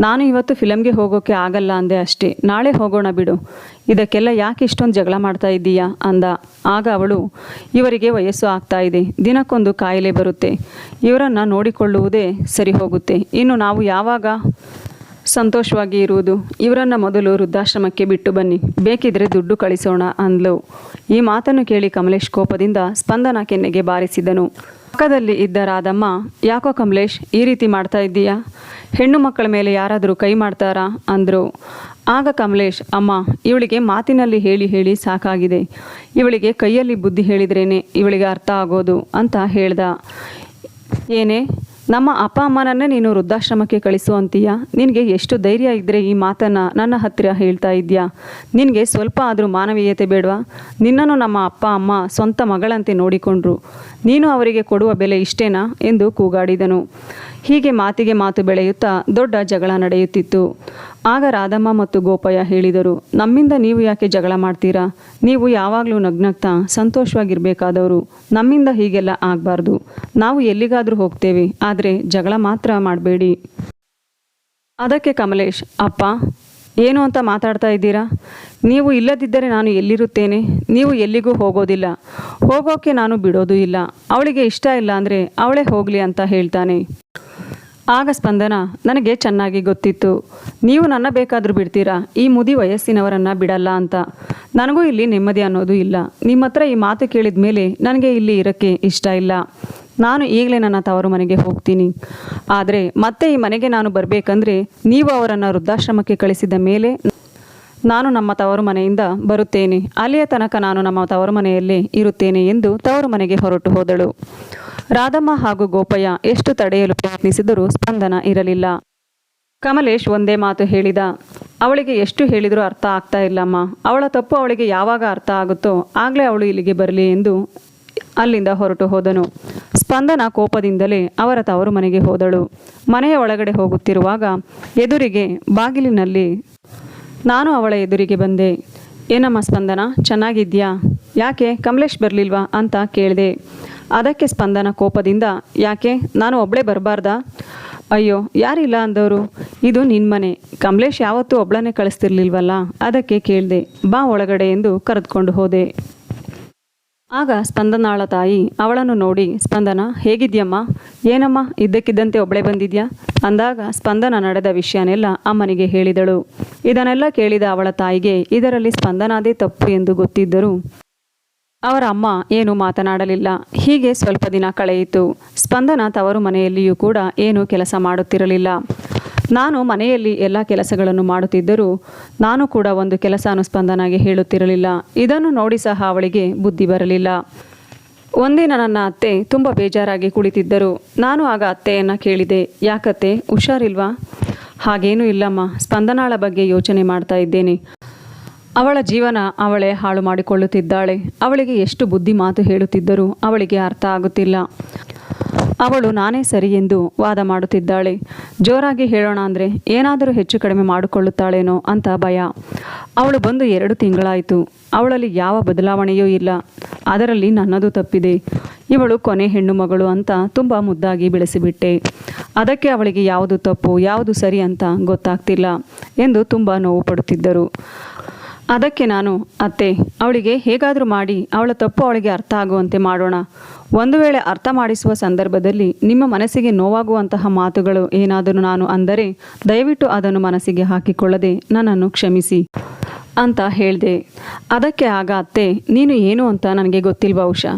ನಾನು ಇವತ್ತು ಫಿಲಮ್ಗೆ ಹೋಗೋಕ್ಕೆ ಆಗಲ್ಲ ಅಂದೆ ಅಷ್ಟೇ. ನಾಳೆ ಹೋಗೋಣ ಬಿಡು. ಇದಕ್ಕೆಲ್ಲ ಯಾಕೆ ಇಷ್ಟೊಂದು ಜಗಳ ಮಾಡ್ತಾ ಇದ್ದೀಯಾ? ಅಂದ. ಆಗ ಅವಳು, ಇವರಿಗೆ ವಯಸ್ಸು ಆಗ್ತಾ ಇದೆ. ದಿನಕ್ಕೊಂದು ಕಾಯಿಲೆ ಬರುತ್ತೆ. ಇವರನ್ನು ನೋಡಿಕೊಳ್ಳುವುದೇ ಸರಿ ಹೋಗುತ್ತೆ. ಇನ್ನು ನಾವು ಯಾವಾಗ ಸಂತೋಷವಾಗಿ ಇರುವುದು? ಇವರನ್ನು ಮೊದಲು ವೃದ್ಧಾಶ್ರಮಕ್ಕೆ ಬಿಟ್ಟು ಬನ್ನಿ. ಬೇಕಿದ್ರೆ ದುಡ್ಡು ಕಳಿಸೋಣ ಅಂದ್ಲು. ಈ ಮಾತನ್ನು ಕೇಳಿ ಕಮಲೇಶ್ ಕೋಪದಿಂದ ಸ್ಪಂದನ ಕೆನ್ನೆಗೆ ಬಾರಿಸಿದನು. ಪಕ್ಕದಲ್ಲಿ ಇದ್ದ ರಾಧಮ್ಮ, ಯಾಕೋ ಕಮಲೇಶ್, ಈ ರೀತಿ ಮಾಡ್ತಾ ಇದ್ದೀಯಾ? ಹೆಣ್ಣು ಮಕ್ಕಳ ಮೇಲೆ ಯಾರಾದರೂ ಕೈ ಮಾಡ್ತಾರಾ? ಅಂದರು. ಆಗ ಕಮಲೇಶ್, ಅಮ್ಮ, ಇವಳಿಗೆ ಮಾತಿನಲ್ಲಿ ಹೇಳಿ ಹೇಳಿ ಸಾಕಾಗಿದೆ. ಇವಳಿಗೆ ಕೈಯಲ್ಲಿ ಬುದ್ಧಿ ಹೇಳಿದ್ರೇನೆ ಇವಳಿಗೆ ಅರ್ಥ ಆಗೋದು? ಅಂತ ಹೇಳ್ದ. ಏನೇ ನಮ್ಮ ಅಪ್ಪ ಅಮ್ಮನನ್ನೇ ನೀನು ವೃದ್ಧಾಶ್ರಮಕ್ಕೆ ಕಳಿಸು ಅಂತೀಯ ನಿನಗೆ ಎಷ್ಟು ಧೈರ್ಯ ಇದ್ದರೆ ಈ ಮಾತನ್ನು ನನ್ನ ಹತ್ತಿರ ಹೇಳ್ತಾ ಇದೆಯಾ? ನಿನಗೆ ಸ್ವಲ್ಪ ಆದರೂ ಮಾನವೀಯತೆ ಬೇಡವಾ? ನಿನ್ನನ್ನು ನಮ್ಮ ಅಪ್ಪ, ಅಮ್ಮ ಸ್ವಂತ ಮಗಳಂತೆ ನೋಡಿಕೊಂಡ್ರು. ನೀನು ಅವರಿಗೆ ಕೊಡುವ ಬೆಲೆ ಇಷ್ಟೇನಾ? ಎಂದು ಕೂಗಾಡಿದನು. ಹೀಗೆ ಮಾತಿಗೆ ಮಾತು ಬೆಳೆಯುತ್ತಾ ದೊಡ್ಡ ಜಗಳ ನಡೆಯುತ್ತಿತ್ತು. ಆಗ ರಾಧಮ್ಮ ಮತ್ತು ಗೋಪಯ್ಯ ಹೇಳಿದರು, ನಮ್ಮಿಂದ ನೀವು ಯಾಕೆ ಜಗಳ ಮಾಡ್ತೀರಾ? ನೀವು ಯಾವಾಗಲೂ ನಗ್ನಗ್ತಾ ಸಂತೋಷವಾಗಿರಬೇಕಾದವರು, ನಮ್ಮಿಂದ ಹೀಗೆಲ್ಲ ಆಗಬಾರ್ದು. ನಾವು ಎಲ್ಲಿಗಾದರೂ ಹೋಗ್ತೇವೆ, ಆದರೆ ಜಗಳ ಮಾತ್ರ ಮಾಡಬೇಡಿ. ಅದಕ್ಕೆ ಕಮಲೇಶ್, ಅಪ್ಪ, ಏನು ಅಂತ ಮಾತಾಡ್ತಾ ಇದ್ದೀರಾ? ನೀವು ಇಲ್ಲದಿದ್ದರೆ ನಾನು ಎಲ್ಲಿರುತ್ತೇನೆ? ನೀವು ಎಲ್ಲಿಗೂ ಹೋಗೋದಿಲ್ಲ. ಹೋಗೋಕೆ ನಾನು ಬಿಡೋದು ಇಲ್ಲ. ಅವಳಿಗೆ ಇಷ್ಟ ಇಲ್ಲ ಅಂದರೆ ಅವಳೇ ಹೋಗಲಿ ಅಂತ ಹೇಳ್ತಾನೆ. ಆಗ ಸ್ಪಂದನ, ನನಗೆ ಚೆನ್ನಾಗಿ ಗೊತ್ತಿತ್ತು. ನೀವು ನನ್ನ ಬೇಕಾದರೂ ಬಿಡ್ತೀರಾ? ಈ ಮುದಿ ವಯಸ್ಸಿನವರನ್ನು ಬಿಡಲ್ಲ ಅಂತ. ನನಗೂ ಇಲ್ಲಿ ನೆಮ್ಮದಿ ಅನ್ನೋದು ಇಲ್ಲ. ನಿಮ್ಮ ಹತ್ರ ಈ ಮಾತು ಕೇಳಿದ ಮೇಲೆ ನನಗೆ ಇಲ್ಲಿ ಇರೋಕ್ಕೆ ಇಷ್ಟ ಇಲ್ಲ. ನಾನು ಈಗಲೇ ನನ್ನ ತವರು ಮನೆಗೆ ಹೋಗ್ತೀನಿ. ಆದರೆ ಮತ್ತೆ ಈ ಮನೆಗೆ ನಾನು ಬರಬೇಕಂದ್ರೆ ನೀವು ಅವರನ್ನು ವೃದ್ಧಾಶ್ರಮಕ್ಕೆ ಕಳಿಸಿದ ಮೇಲೆ ನಾನು ನಮ್ಮ ತವರು ಮನೆಯಿಂದ ಬರುತ್ತೇನೆ. ಅಲ್ಲಿಯ ತನಕ ನಾನು ನಮ್ಮ ತವರು ಮನೆಯಲ್ಲೇ ಇರುತ್ತೇನೆ ಎಂದು ತವರು ಮನೆಗೆ ಹೊರಟು ಹೋದಳು. ರಾಧಮ್ಮ ಹಾಗೂ ಗೋಪಯ್ಯ ಎಷ್ಟು ತಡೆಯಲು ಪ್ರಯತ್ನಿಸಿದರೂ ಸ್ಪಂದನ ಇರಲಿಲ್ಲ. ಕಮಲೇಶ್ ಒಂದೇ ಮಾತು ಹೇಳಿದ, ಅವಳಿಗೆ ಎಷ್ಟು ಹೇಳಿದರೂ ಅರ್ಥ ಆಗ್ತಾ ಇಲ್ಲಮ್ಮ. ಅವಳ ತಪ್ಪು ಅವಳಿಗೆ ಯಾವಾಗ ಅರ್ಥ ಆಗುತ್ತೋ ಆಗಲೇ ಅವಳು ಇಲ್ಲಿಗೆ ಬರಲಿ ಎಂದು ಅಲ್ಲಿಂದ ಹೊರಟು ಹೋದನು. ಸ್ಪಂದನ ಕೋಪದಿಂದಲೇ ಅವರ ತವರು ಮನೆಗೆ ಹೋದಳು. ಮನೆಯ ಒಳಗಡೆ ಹೋಗುತ್ತಿರುವಾಗ ಎದುರಿಗೆ ಬಾಗಿಲಿನಲ್ಲಿ, ನಾನು ಅವಳ ಎದುರಿಗೆ ಬಂದೆ. ಏನಮ್ಮ ಸ್ಪಂದನ ಚೆನ್ನಾಗಿದ್ಯಾ ಯಾಕೆ? ಕಮಲೇಶ್ ಬರಲಿಲ್ವಾ? ಅಂತ ಕೇಳಿದೆ. ಅದಕ್ಕೆ ಸ್ಪಂದನ ಕೋಪದಿಂದ, ಯಾಕೆ? ನಾನು ಒಬ್ಬಳೇ ಬರಬಾರ್ದಾ? ಅಯ್ಯೋ, ಯಾರಿಲ್ಲ? ಅಂದವರು, ಇದು ನಿನ್ನ ಮನೆ. ಕಮಲೇಶ್ ಯಾವತ್ತೂ ಒಬ್ಳನ್ನೇ ಕಳಿಸ್ತಿರ್ಲಿಲ್ವಲ್ಲ? ಅದಕ್ಕೆ ಕೇಳಿದೆ, ಬಾ ಒಳಗಡೆ ಎಂದು ಕರೆದುಕೊಂಡು ಹೋದೆ. ಆಗ ಸ್ಪಂದನಾಳ ತಾಯಿ ಅವಳನ್ನು ನೋಡಿ, ಸ್ಪಂದನ, ಹೇಗಿದ್ಯಮ್ಮ? ಏನಮ್ಮ, ಇದ್ದಕ್ಕಿದ್ದಂತೆ ಒಬ್ಳೆ ಬಂದಿದ್ಯಾ? ಅಂದಾಗ ಸ್ಪಂದನ ನಡೆದ ವಿಷಯನೆಲ್ಲ ಅಮ್ಮನಿಗೆ ಹೇಳಿದಳು. ಇದನ್ನೆಲ್ಲ ಕೇಳಿದ ಅವಳ ತಾಯಿಗೆ ಇದರಲ್ಲಿ ಸ್ಪಂದನಾದೇ ತಪ್ಪು ಎಂದು ಗೊತ್ತಿದ್ದರೂ ಅವರ ಅಮ್ಮ ಏನು ಮಾತನಾಡಲಿಲ್ಲ. ಹೀಗೆ ಸ್ವಲ್ಪ ದಿನ ಕಳೆಯಿತು. ಸ್ಪಂದನ ತವರು ಮನೆಯಲ್ಲಿಯೂ ಕೂಡ ಏನು ಕೆಲಸ ಮಾಡುತ್ತಿರಲಿಲ್ಲ. ನಾನು ಮನೆಯಲ್ಲಿ ಎಲ್ಲ ಕೆಲಸಗಳನ್ನು ಮಾಡುತ್ತಿದ್ದರೂ ನಾನು ಕೂಡ ಒಂದು ಕೆಲಸ ಅನುಸ್ಪಂದನಾಗಿ ಹೇಳುತ್ತಿರಲಿಲ್ಲ. ಇದನ್ನು ನೋಡಿ ಸಹ ಅವಳಿಗೆ ಬುದ್ಧಿ ಬರಲಿಲ್ಲ. ಒಂದಿನ ನನ್ನ ಅತ್ತೆ ತುಂಬ ಬೇಜಾರಾಗಿ ಕುಳಿತಿದ್ದರು. ನಾನು ಆಗ ಅತ್ತೆಯನ್ನು ಕೇಳಿದೆ, ಯಾಕತ್ತೆ, ಹುಷಾರಿಲ್ವಾ? ಹಾಗೇನೂ ಇಲ್ಲಮ್ಮ. ಸ್ಪಂದನಾಳ ಬಗ್ಗೆ ಯೋಚನೆ ಮಾಡ್ತಾ ಇದ್ದೇನೆ. ಅವಳ ಜೀವನ ಅವಳೇ ಹಾಳು ಮಾಡಿಕೊಳ್ಳುತ್ತಿದ್ದಾಳೆ. ಅವಳಿಗೆ ಎಷ್ಟು ಬುದ್ಧಿ ಮಾತು ಹೇಳುತ್ತಿದ್ದರೂ ಅವಳಿಗೆ ಅರ್ಥ ಆಗುತ್ತಿಲ್ಲ. ಅವಳು ನಾನೇ ಸರಿ ಎಂದು ವಾದ ಮಾಡುತ್ತಿದ್ದಾಳೆ. ಜೋರಾಗಿ ಹೇಳೋಣ ಅಂದರೆ ಏನಾದರೂ ಹೆಚ್ಚು ಕಡಿಮೆ ಮಾಡಿಕೊಳ್ಳುತ್ತಾಳೇನೋ ಅಂತ ಭಯ. ಅವಳು ಬಂದು ಎರಡು ತಿಂಗಳಾಯಿತು. ಅವಳಲ್ಲಿ ಯಾವ ಬದಲಾವಣೆಯೂ ಇಲ್ಲ. ಅದರಲ್ಲಿ ನನ್ನದು ತಪ್ಪಿದೆ. ಇವಳು ಕೊನೆ ಹೆಣ್ಣು ಮಗಳು ಅಂತ ತುಂಬ ಮುದ್ದಾಗಿ ಬೆಳೆಸಿಬಿಟ್ಟೆ. ಅದಕ್ಕೆ ಅವಳಿಗೆ ಯಾವುದು ತಪ್ಪು, ಯಾವುದು ಸರಿ ಅಂತ ಗೊತ್ತಾಗ್ತಿಲ್ಲ ಎಂದು ತುಂಬ ನೋವು ಪಡುತ್ತಿದ್ದರು. ಅದಕ್ಕೆ ನಾನು, ಅತ್ತೆ, ಅವಳಿಗೆ ಹೇಗಾದರೂ ಮಾಡಿ, ಅವಳ ತಪ್ಪು ಅವಳಿಗೆ ಅರ್ಥ ಆಗುವಂತೆ ಮಾಡೋಣ. ಒಂದು ವೇಳೆ ಅರ್ಥ ಮಾಡಿಸುವ ಸಂದರ್ಭದಲ್ಲಿ ನಿಮ್ಮ ಮನಸ್ಸಿಗೆ ನೋವಾಗುವಂತಹ ಮಾತುಗಳು ಏನಾದರೂ ನಾನು ಅಂದರೆ, ದಯವಿಟ್ಟು ಅದನ್ನು ಮನಸ್ಸಿಗೆ ಹಾಕಿಕೊಳ್ಳದೆ ನನ್ನನ್ನು ಕ್ಷಮಿಸಿ ಅಂತ ಹೇಳಿದೆ. ಅದಕ್ಕೆ ಆಗ, ಅತ್ತೆ, ನೀನು ಏನು ಅಂತ ನನಗೆ ಗೊತ್ತಿಲ್ಲ ಬಹುಶಃ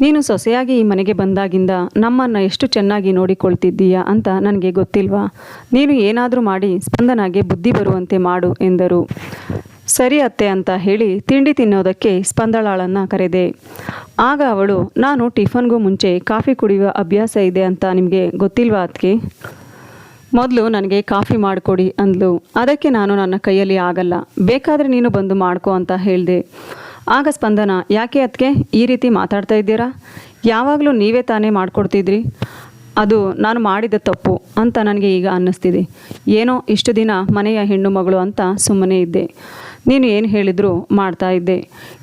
ನೀನು ಸೊಸೆಯಾಗಿ ಈ ಮನೆಗೆ ಬಂದಾಗಿಂದ ನಮ್ಮನ್ನು ಎಷ್ಟು ಚೆನ್ನಾಗಿ ನೋಡಿಕೊಳ್ತಿದ್ದೀಯಾ ಅಂತ ನನಗೆ ಗೊತ್ತಿಲ್ವಾ? ನೀನು ಏನಾದರೂ ಮಾಡಿ, ಸ್ಪಂದನಾಗೆ ಬುದ್ಧಿ ಬರುವಂತೆ ಮಾಡು ಎಂದರು. ಸರಿ ಅತ್ತೆ ಅಂತ ಹೇಳಿ ತಿಂಡಿ ತಿನ್ನೋದಕ್ಕೆ ಸ್ಪಂದಳಾಳನ್ನು ಕರೆದೆ. ಆಗ ಅವಳು, ನಾನು ಟಿಫನ್ಗೂ ಮುಂಚೆ ಕಾಫಿ ಕುಡಿಯುವ ಅಭ್ಯಾಸ ಇದೆ ಅಂತ ನಿಮಗೆ ಗೊತ್ತಿಲ್ವಾ ಅದಕ್ಕೆ ಮೊದಲು ನನಗೆ ಕಾಫಿ ಮಾಡಿಕೊಡಿ, ಅಂದ್ಲು. ಅದಕ್ಕೆ ನಾನು ನನ್ನ ಕೈಯಲ್ಲಿ ಆಗಲ್ಲ. ಬೇಕಾದರೆ ನೀನು ಬಂದು ಮಾಡ್ಕೊ ಅಂತ ಹೇಳಿದೆ. ಆಗ ಸ್ಪಂದನ, ಯಾಕೆ ಅದಕ್ಕೆ ಈ ರೀತಿ ಮಾತಾಡ್ತಾ ಇದ್ದೀರಾ? ಯಾವಾಗಲೂ ನೀವೇ ತಾನೇ ಮಾಡಿಕೊಡ್ತಿದ್ರಿ. ಅದು ನಾನು ಮಾಡಿದ ತಪ್ಪು ಅಂತ ನನಗೆ ಈಗ ಅನ್ನಿಸ್ತಿದೆ. ಏನೋ ಇಷ್ಟು ದಿನ ಮನೆಯ ಹೆಣ್ಣು ಮಗಳು ಅಂತ ಸುಮ್ಮನೆ ಇದ್ದೆ. ನೀನು ಏನು ಹೇಳಿದರೂ ಮಾಡ್ತಾ ಇದ್ದೆ.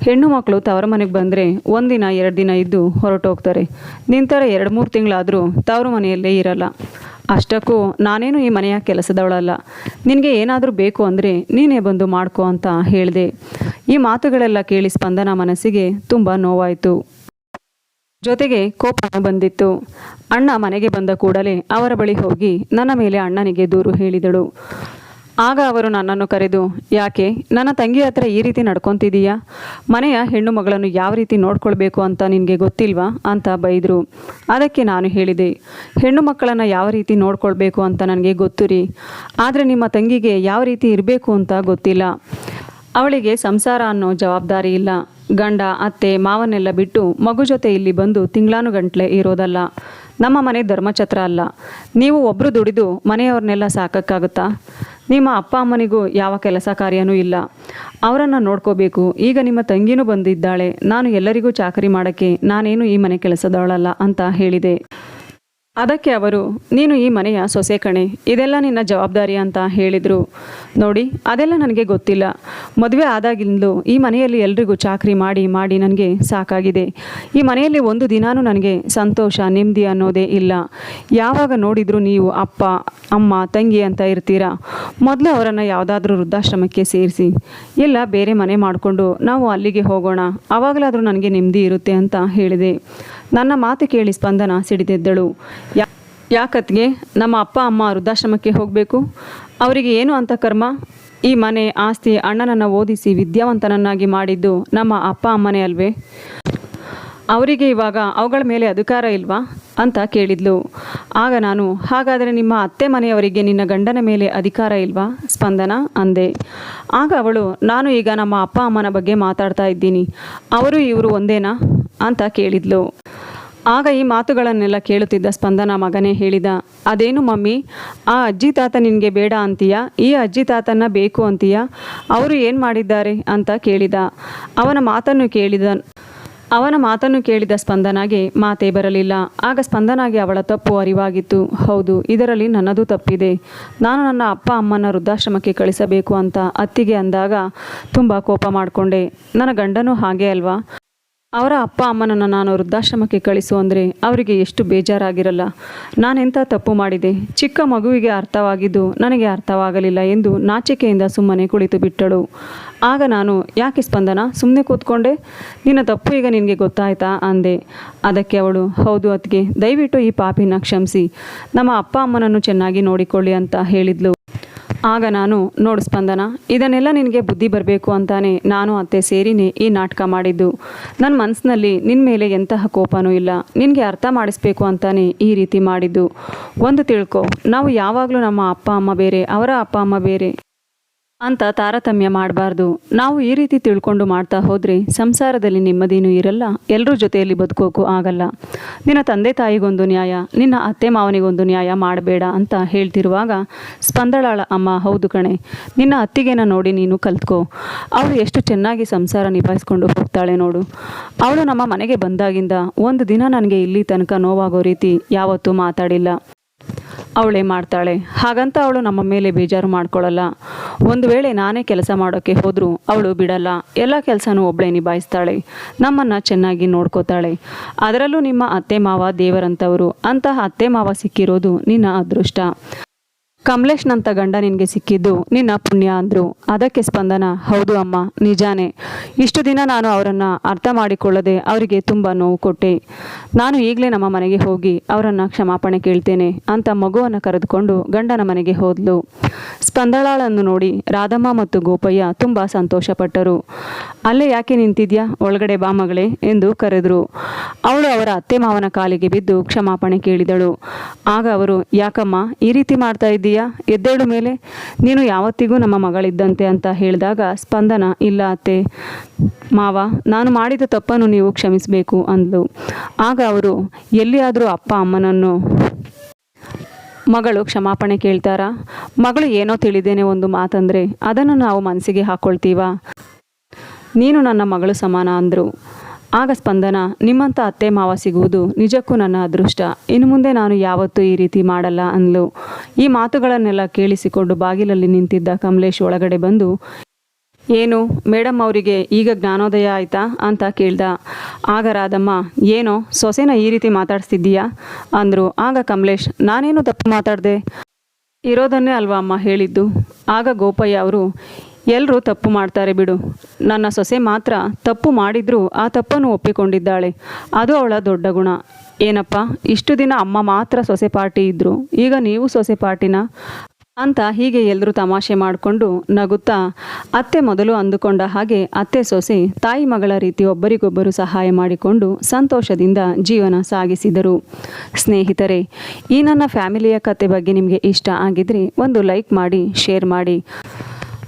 ಹೆಣ್ಣು ಮಕ್ಕಳು ತವರ ಮನೆಗೆ ಬಂದರೆ ಒಂದಿನ ಎರಡು ದಿನ ಇದ್ದು ಹೊರಟೋಗ್ತಾರೆ. ನಿಂತರ ಎರಡು ಮೂರು ತಿಂಗಳಾದರೂ ತವರು ಮನೆಯಲ್ಲೇ ಇರಲ್ಲ. ಅಷ್ಟಕ್ಕೂ ನಾನೇನು ಈ ಮನೆಯ ಕೆಲಸದವಳಲ್ಲ. ನಿನಗೆ ಏನಾದರೂ ಬೇಕು ಅಂದರೆ ನೀನೇ ಬಂದು ಮಾಡ್ಕೋ ಅಂತ ಹೇಳಿದೆ. ಈ ಮಾತುಗಳೆಲ್ಲ ಕೇಳಿ ಸ್ಪಂದನ ಮನಸ್ಸಿಗೆ ತುಂಬ ನೋವಾಯಿತು. ಜೊತೆಗೆ ಕೋಪ ಬಂದಿತ್ತು. ಅಣ್ಣ ಮನೆಗೆ ಬಂದ ಕೂಡಲೇ ಅವರ ಬಳಿ ಹೋಗಿ ನನ್ನ ಮೇಲೆ ಅಣ್ಣನಿಗೆ ದೂರು ಹೇಳಿದಳು. ಆಗ ಅವರು ನನ್ನನ್ನು ಕರೆದು, ಯಾಕೆ? ನನ್ನ ತಂಗಿ ಹತ್ರ ಈ ರೀತಿ ನಡ್ಕೊತಿದೀಯಾ? ಮನೆಯ ಹೆಣ್ಣು ಮಗಳನ್ನು ಯಾವ ರೀತಿ ನೋಡ್ಕೊಳ್ಬೇಕು ಅಂತ ನಿನಗೆ ಗೊತ್ತಿಲ್ವಾ? ಅಂತ ಬೈದರು. ಅದಕ್ಕೆ ನಾನು ಹೇಳಿದೆ, ಹೆಣ್ಣು ಮಕ್ಕಳನ್ನು ಯಾವ ರೀತಿ ನೋಡ್ಕೊಳ್ಬೇಕು ಅಂತ ನನಗೆ ಗೊತ್ತು ರೀ ಆದರೆ ನಿಮ್ಮ ತಂಗಿಗೆ ಯಾವ ರೀತಿ ಇರಬೇಕು ಅಂತ ಗೊತ್ತಿಲ್ಲ. ಅವಳಿಗೆ ಸಂಸಾರ ಅನ್ನೋ ಜವಾಬ್ದಾರಿ ಇಲ್ಲ. ಗಂಡ, ಅತ್ತೆ ಮಾವನ್ನೆಲ್ಲ ಬಿಟ್ಟು ಮಗು ಜೊತೆ ಇಲ್ಲಿ ಬಂದು ತಿಂಗಳಾನುಗಂಟ್ಲೆ ಇರೋದಲ್ಲ. ನಮ್ಮ ಮನೆ ಧರ್ಮಛತ್ರ ಅಲ್ಲ. ನೀವು ಒಬ್ಬರು ದುಡಿದು ಮನೆಯವ್ರನ್ನೆಲ್ಲ ಸಾಕಕ್ಕಾಗುತ್ತಾ? ನಿಮ್ಮ ಅಪ್ಪ ಅಮ್ಮನಿಗೂ ಯಾವ ಕೆಲಸ ಕಾರ್ಯನೂ ಇಲ್ಲ. ಅವರನ್ನು ನೋಡ್ಕೋಬೇಕು. ಈಗ ನಿಮ್ಮ ತಂಗಿನೂ ಬಂದಿದ್ದಾಳೆ. ನಾನು ಎಲ್ಲರಿಗೂ ಚಾಕರಿ ಮಾಡೋಕ್ಕೆ ನಾನೇನು ಈ ಮನೆ ಕೆಲಸದವಳಲ್ಲ ಅಂತ ಹೇಳಿದೆ. ಅದಕ್ಕೆ ಅವರು, ನೀನು ಈ ಮನೆಯ ಸೊಸೆ ಕಣೆ, ಇದೆಲ್ಲ ನಿನ್ನ ಜವಾಬ್ದಾರಿ ಅಂತ ಹೇಳಿದರು. ನೋಡಿ, ಅದೆಲ್ಲ ನನಗೆ ಗೊತ್ತಿಲ್ಲ. ಮದುವೆ ಆದಾಗಿಂದಲೂ ಈ ಮನೆಯಲ್ಲಿ ಎಲ್ರಿಗೂ ಚಾಕರಿ ಮಾಡಿ ಮಾಡಿ ನನಗೆ ಸಾಕಾಗಿದೆ. ಈ ಮನೆಯಲ್ಲಿ ಒಂದು ದಿನಾನೂ ನನಗೆ ಸಂತೋಷ, ನೆಮ್ಮದಿ ಅನ್ನೋದೇ ಇಲ್ಲ. ಯಾವಾಗ ನೋಡಿದರೂ ನೀವು ಅಪ್ಪ, ಅಮ್ಮ, ತಂಗಿ ಅಂತ ಇರ್ತೀರಾ? ಮೊದಲು ಅವರನ್ನು ಯಾವುದಾದ್ರೂ ವೃದ್ಧಾಶ್ರಮಕ್ಕೆ ಸೇರಿಸಿ. ಇಲ್ಲ, ಬೇರೆ ಮನೆ ಮಾಡಿಕೊಂಡು ನಾವು ಅಲ್ಲಿಗೆ ಹೋಗೋಣ. ಆವಾಗಲಾದರೂ ನನಗೆ ನೆಮ್ಮದಿ ಇರುತ್ತೆ ಅಂತ ಹೇಳಿದೆ. ನನ್ನ ಮಾತು ಕೇಳಿ ಸ್ಪಂದನ ಸಿಡಿದೆದ್ದಳು. ಯಾ ಯಾಕತ್ಗೆ ನಮ್ಮ ಅಪ್ಪ ಅಮ್ಮ ವೃದ್ಧಾಶ್ರಮಕ್ಕೆ ಹೋಗಬೇಕು? ಅವರಿಗೆ ಏನು ಅಂತ ಕರ್ಮ? ಈ ಮನೆ ಆಸ್ತಿ ಅಣ್ಣನನ್ನು ಓದಿಸಿ ವಿದ್ಯಾವಂತನನ್ನಾಗಿ ಮಾಡಿದ್ದು ನಮ್ಮ ಅಪ್ಪ ಅಮ್ಮನೇ ಅಲ್ವೇ? ಅವರಿಗೆ ಇವಾಗ ಅವುಗಳ ಮೇಲೆ ಅಧಿಕಾರ ಇಲ್ವಾ? ಅಂತ ಕೇಳಿದ್ಲು. ಆಗ ನಾನು, ಹಾಗಾದರೆ ನಿಮ್ಮ ಅತ್ತೆ ಮನೆಯವರಿಗೆ ನಿನ್ನ ಗಂಡನ ಮೇಲೆ ಅಧಿಕಾರ ಇಲ್ವಾ? ಸ್ಪಂದನ ಅಂದೆ. ಆಗ ಅವಳು, ನಾನು ಈಗ ನಮ್ಮ ಅಪ್ಪ ಅಮ್ಮನ ಬಗ್ಗೆ ಮಾತಾಡ್ತಾ ಇದ್ದೀನಿ. ಅವರು ಇವರು ಒಂದೇನಾ? ಅಂತ ಕೇಳಿದ್ಲು. ಆಗ ಈ ಮಾತುಗಳನ್ನೆಲ್ಲ ಕೇಳುತ್ತಿದ್ದ ಸ್ಪಂದನ ಮಗನೇ ಹೇಳಿದ, ಅದೇನು ಮಮ್ಮಿ, ಆ ಅಜ್ಜಿ ತಾತ ನಿನಗೆ ಬೇಡ ಅಂತೀಯಾ? ಈ ಅಜ್ಜಿ ತಾತನ್ನ ಬೇಕು ಅಂತೀಯಾ? ಅವರು ಏನು ಮಾಡಿದ್ದಾರೆ? ಅಂತ ಕೇಳಿದ. ಅವನ ಮಾತನ್ನು ಕೇಳಿದ, ಅವನ ಮಾತನ್ನು ಕೇಳಿದ ಸ್ಪಂದನಾಗೆ ಮಾತೇ ಬರಲಿಲ್ಲ. ಆಗ ಸ್ಪಂದನಾಗೆ ಅವಳ ತಪ್ಪು ಅರಿವಾಗಿತ್ತು. ಹೌದು, ಇದರಲ್ಲಿ ನನ್ನದು ತಪ್ಪಿದೆ. ನಾನು ನನ್ನ ಅಪ್ಪ ಅಮ್ಮನ ವೃದ್ಧಾಶ್ರಮಕ್ಕೆ ಕಳಿಸಬೇಕು ಅಂತ ಅತ್ತಿಗೆ ಅಂದಾಗ ತುಂಬ ಕೋಪ ಮಾಡಿಕೊಂಡೆ. ನನ್ನ ಗಂಡನೂ ಹಾಗೆ ಅಲ್ವಾ? ಅವರ ಅಪ್ಪ ಅಮ್ಮನನ್ನು ನಾನು ವೃದ್ಧಾಶ್ರಮಕ್ಕೆ ಕಳಿಸು ಅಂದರೆ ಅವರಿಗೆ ಎಷ್ಟು ಬೇಜಾರಾಗಿರಲ್ಲ. ನಾನೆಂಥ ತಪ್ಪು ಮಾಡಿದೆ? ಚಿಕ್ಕ ಮಗುವಿಗೆ ಅರ್ಥವಾಗಿದ್ದು ನನಗೆ ಅರ್ಥವಾಗಲಿಲ್ಲ ಎಂದು ನಾಚಿಕೆಯಿಂದ ಸುಮ್ಮನೆ ಕುಳಿತು ಬಿಟ್ಟಳು. ಆಗ ನಾನು, ಯಾಕೆ ಸ್ಪಂದನ? ಸುಮ್ಮನೆ ಕೂತ್ಕೊಂಡೆ? ನಿನ್ನ ತಪ್ಪು ಈಗ ನಿನಗೆ ಗೊತ್ತಾಯ್ತಾ? ಅಂದೆ. ಅದಕ್ಕೆ ಅವಳು, ಹೌದು ಅದಕ್ಕೆ ದಯವಿಟ್ಟು ಈ ಪಾಪಿನ ಕ್ಷಮಿಸಿ. ನಮ್ಮ ಅಪ್ಪ ಅಮ್ಮನನ್ನು ಚೆನ್ನಾಗಿ ನೋಡಿಕೊಳ್ಳಿ ಅಂತ ಹೇಳಿದ್ಲು. ಆಗ ನಾನು, ನೋಡು ಸ್ಪಂದನ, ಇದನ್ನೆಲ್ಲ ನಿನಗೆ ಬುದ್ಧಿ ಬರಬೇಕು ಅಂತಾನೆ ನಾನು ಅತ್ತೆ ಸೇರಿನೇ ಈ ನಾಟಕ ಮಾಡಿದ್ದು. ನನ್ನ ಮನಸ್ಸಿನಲ್ಲಿ ನಿನ್ನ ಮೇಲೆ ಎಂತಹ ಕೋಪನೂ ಇಲ್ಲ. ನಿನಗೆ ಅರ್ಥ ಮಾಡಿಸ್ಬೇಕು ಅಂತಾನೆ ಈ ರೀತಿ ಮಾಡಿದ್ದು. ಒಂದು ತಿಳ್ಕೊ, ನಾವು ಯಾವಾಗಲೂ ನಮ್ಮ ಅಪ್ಪ, ಅಮ್ಮ ಬೇರೆ, ಅವರ ಅಪ್ಪ, ಅಮ್ಮ ಬೇರೆ. ಅಂತ ತಾರತಮ್ಯ ಮಾಡಬಾರ್ದು. ನಾವು ಈ ರೀತಿ ತಿಳ್ಕೊಂಡು ಮಾಡ್ತಾ ಹೋದರೆ ಸಂಸಾರದಲ್ಲಿ ನೆಮ್ಮದಿನೂ ಇರಲ್ಲ ಎಲ್ಲರ ಜೊತೆಯಲ್ಲಿ ಬದುಕೋಕ್ಕೂ ಆಗಲ್ಲ. ನಿನ್ನ ತಂದೆ ತಾಯಿಗೊಂದು ನ್ಯಾಯ, ನಿನ್ನ ಅತ್ತೆ ಮಾವನಿಗೊಂದು ನ್ಯಾಯ ಮಾಡಬೇಡ ಅಂತ ಹೇಳ್ತಿರುವಾಗ, ಸ್ಪಂದಳಾಳ ಅಮ್ಮ, ಹೌದು ಕಣೆ, ನಿನ್ನ ಅತ್ತಿಗೆನ ನೋಡಿ ನೀನು ಕಲ್ತ್ಕೋ. ಅವಳು ಎಷ್ಟು ಚೆನ್ನಾಗಿ ಸಂಸಾರ ನಿಭಾಯಿಸ್ಕೊಂಡು ಹೋಗ್ತಾಳೆ ನೋಡು. ಅವಳು ನಮ್ಮ ಮನೆಗೆ ಬಂದಾಗಿಂದ ಒಂದು ದಿನ ನನಗೆ ಇಲ್ಲಿ ತನಕ ನೋವಾಗೋ ರೀತಿ ಯಾವತ್ತೂ ಮಾತಾಡಿಲ್ಲ. ಅವಳೇ ಮಾಡ್ತಾಳೆ. ಹಾಗಂತ ಅವಳು ನಮ್ಮ ಮೇಲೆ ಬೇಜಾರು ಮಾಡ್ಕೊಳ್ಳಲ್ಲ ಒಂದು ವೇಳೆ ನಾನೇ ಕೆಲಸ ಮಾಡೋಕ್ಕೆ ಹೋದರೂ ಅವಳು ಬಿಡಲ್ಲ. ಎಲ್ಲ ಕೆಲಸನೂ ಒಬ್ಬಳೇ ನಿಭಾಯಿಸ್ತಾಳೆ. ನಮ್ಮನ್ನು ಚೆನ್ನಾಗಿ ನೋಡ್ಕೋತಾಳೆ. ಅದರಲ್ಲೂ ನಿಮ್ಮ ಅತ್ತೆ ಮಾವ ದೇವರಂಥವರು ಅಂತಹ ಅತ್ತೆ ಮಾವ ಸಿಕ್ಕಿರೋದು ನಿನ್ನ ಅದೃಷ್ಟ. ಕಮಲೇಶ್ನಂತ ಗಂಡ ನಿನಗೆ ಸಿಕ್ಕಿದ್ದು ನಿನ್ನ ಪುಣ್ಯ ಅಂದರು. ಅದಕ್ಕೆ ಸ್ಪಂದನ, ಹೌದು ಅಮ್ಮ, ನಿಜಾನೇ. ಇಷ್ಟು ದಿನ ನಾನು ಅವರನ್ನು ಅರ್ಥ ಮಾಡಿಕೊಳ್ಳದೆ ಅವರಿಗೆ ತುಂಬ ನೋವು ಕೊಟ್ಟೆ. ನಾನು ಈಗಲೇ ನಮ್ಮ ಮನೆಗೆ ಹೋಗಿ ಅವರನ್ನು ಕ್ಷಮಾಪಣೆ ಕೇಳ್ತೇನೆ ಅಂತ ಮಗುವನ್ನು ಕರೆದುಕೊಂಡು ಗಂಡನ ಮನೆಗೆ ಹೋದ್ಲು. ಸ್ಪಂದಳಾಳನ್ನು ನೋಡಿ ರಾಧಮ್ಮ ಮತ್ತು ಗೋಪಯ್ಯ ತುಂಬ ಸಂತೋಷಪಟ್ಟರು. ಅಲ್ಲೇ ಯಾಕೆ ನಿಂತಿದ್ಯಾ? ಒಳಗಡೆ ಬಾ ಮಗಳೇ ಎಂದು ಕರೆದರು. ಅವಳು ಅವರ ಅತ್ತೆ ಮಾವನ ಕಾಲಿಗೆ ಬಿದ್ದು ಕ್ಷಮಾಪಣೆ ಕೇಳಿದಳು. ಆಗ ಅವರು, ಯಾಕಮ್ಮ, ಈ ರೀತಿ ಮಾಡ್ತಾ ಇದ್ದೀಯಾ? ಎದ್ದೇಳು ಮೇಲೆ. ನೀನು ಯಾವತ್ತಿಗೂ ನಮ್ಮ ಮಗಳಿದ್ದಂತೆ ಅಂತ ಹೇಳಿದಾಗ ಸ್ಪಂದನ, ಇಲ್ಲ ಅತ್ತೆ. ಮಾವ, ನಾನು ಮಾಡಿದ ತಪ್ಪನ್ನು ನೀವು ಕ್ಷಮಿಸಬೇಕು ಅಂದಳು ಆಗ ಅವರು, ಎಲ್ಲಿಯಾದರೂ ಅಪ್ಪ ಅಮ್ಮನನ್ನು ಮಗಳು ಕ್ಷಮಾಪಣೆ ಕೇಳ್ತಾರಾ? ಮಗಳು ಏನೋ ತಿಳಿದೇನೆ ಒಂದು ಮಾತಂದರೆ, ಅದನ್ನು ನಾವು ಮನಸ್ಸಿಗೆ ಹಾಕ್ಕೊಳ್ತೀವ ನೀನು ನನ್ನ ಮಗಳು ಸಮಾನ ಅಂದರು. ಆಗ ಸ್ಪಂದನ, ನಿಮ್ಮಂಥ ಅತ್ತೆ ಮಾವ ಸಿಗುವುದು ನಿಜಕ್ಕೂ ನನ್ನ ಅದೃಷ್ಟ. ಇನ್ನು ಮುಂದೆ ನಾನು ಯಾವತ್ತೂ ಈ ರೀತಿ ಮಾಡಲ್ಲ ಅಂದ್ಲು. ಈ ಮಾತುಗಳನ್ನೆಲ್ಲ ಕೇಳಿಸಿಕೊಂಡು ಬಾಗಿಲಲ್ಲಿ ನಿಂತಿದ್ದ ಕಮಲೇಶ್ ಒಳಗಡೆ ಬಂದು, ಏನು ಮೇಡಮ್ ಅವರಿಗೆ ಈಗ ಜ್ಞಾನೋದಯ ಆಯ್ತಾ? ಅಂತ ಕೇಳ್ದ. ಆಗ ರಾಧಮ್ಮ, ಏನೋ, ಸೊಸೆನ ಈ ರೀತಿ ಮಾತಾಡ್ತಿದ್ದೀಯಾ ಅಂದರು. ಆಗ ಕಮಲೇಶ್, ನಾನೇನು ತಪ್ಪು ಮಾತಾಡಿದೆ? ಇರೋದನ್ನೇ ಅಲ್ವಾ ಅಮ್ಮ ಹೇಳಿದ್ದು? ಆಗ ಗೋಪಯ್ಯ ಅವರು ಎಲ್ಲರೂ ತಪ್ಪು ಮಾಡ್ತಾರೆ ಬಿಡು. ನನ್ನ ಸೊಸೆ ಮಾತ್ರ ತಪ್ಪು ಮಾಡಿದರೂ ಆ ತಪ್ಪನ್ನು ಒಪ್ಪಿಕೊಂಡಿದ್ದಾಳೆ. ಅದು ಅವಳ ದೊಡ್ಡ ಗುಣ. ಏನಪ್ಪ, ಇಷ್ಟು ದಿನ ಅಮ್ಮ ಮಾತ್ರ ಸೊಸೆ ಪಾರ್ಟಿ ಇದ್ದರು ಈಗ ನೀವು ಸೊಸೆ ಪಾರ್ಟಿನ? ಅಂತ ಹೀಗೆ ಎಲ್ಲರೂ ತಮಾಷೆ ಮಾಡಿಕೊಂಡು ನಗುತ್ತಾ ಅತ್ತೆ ಮೊದಲು ಅಂದುಕೊಂಡ ಹಾಗೆ ಅತ್ತೆ ಸೊಸೆ ತಾಯಿ ಮಗಳ ರೀತಿ ಒಬ್ಬರಿಗೊಬ್ಬರು ಸಹಾಯ ಮಾಡಿಕೊಂಡು ಸಂತೋಷದಿಂದ ಜೀವನ ಸಾಗಿಸಿದರು. ಸ್ನೇಹಿತರೆ, ಈ ನನ್ನ ಫ್ಯಾಮಿಲಿಯ ಕತೆ ಬಗ್ಗೆ ನಿಮಗೆ ಇಷ್ಟ ಆಗಿದ್ರೆ ಒಂದು ಲೈಕ್ ಮಾಡಿ, ಶೇರ್ ಮಾಡಿ.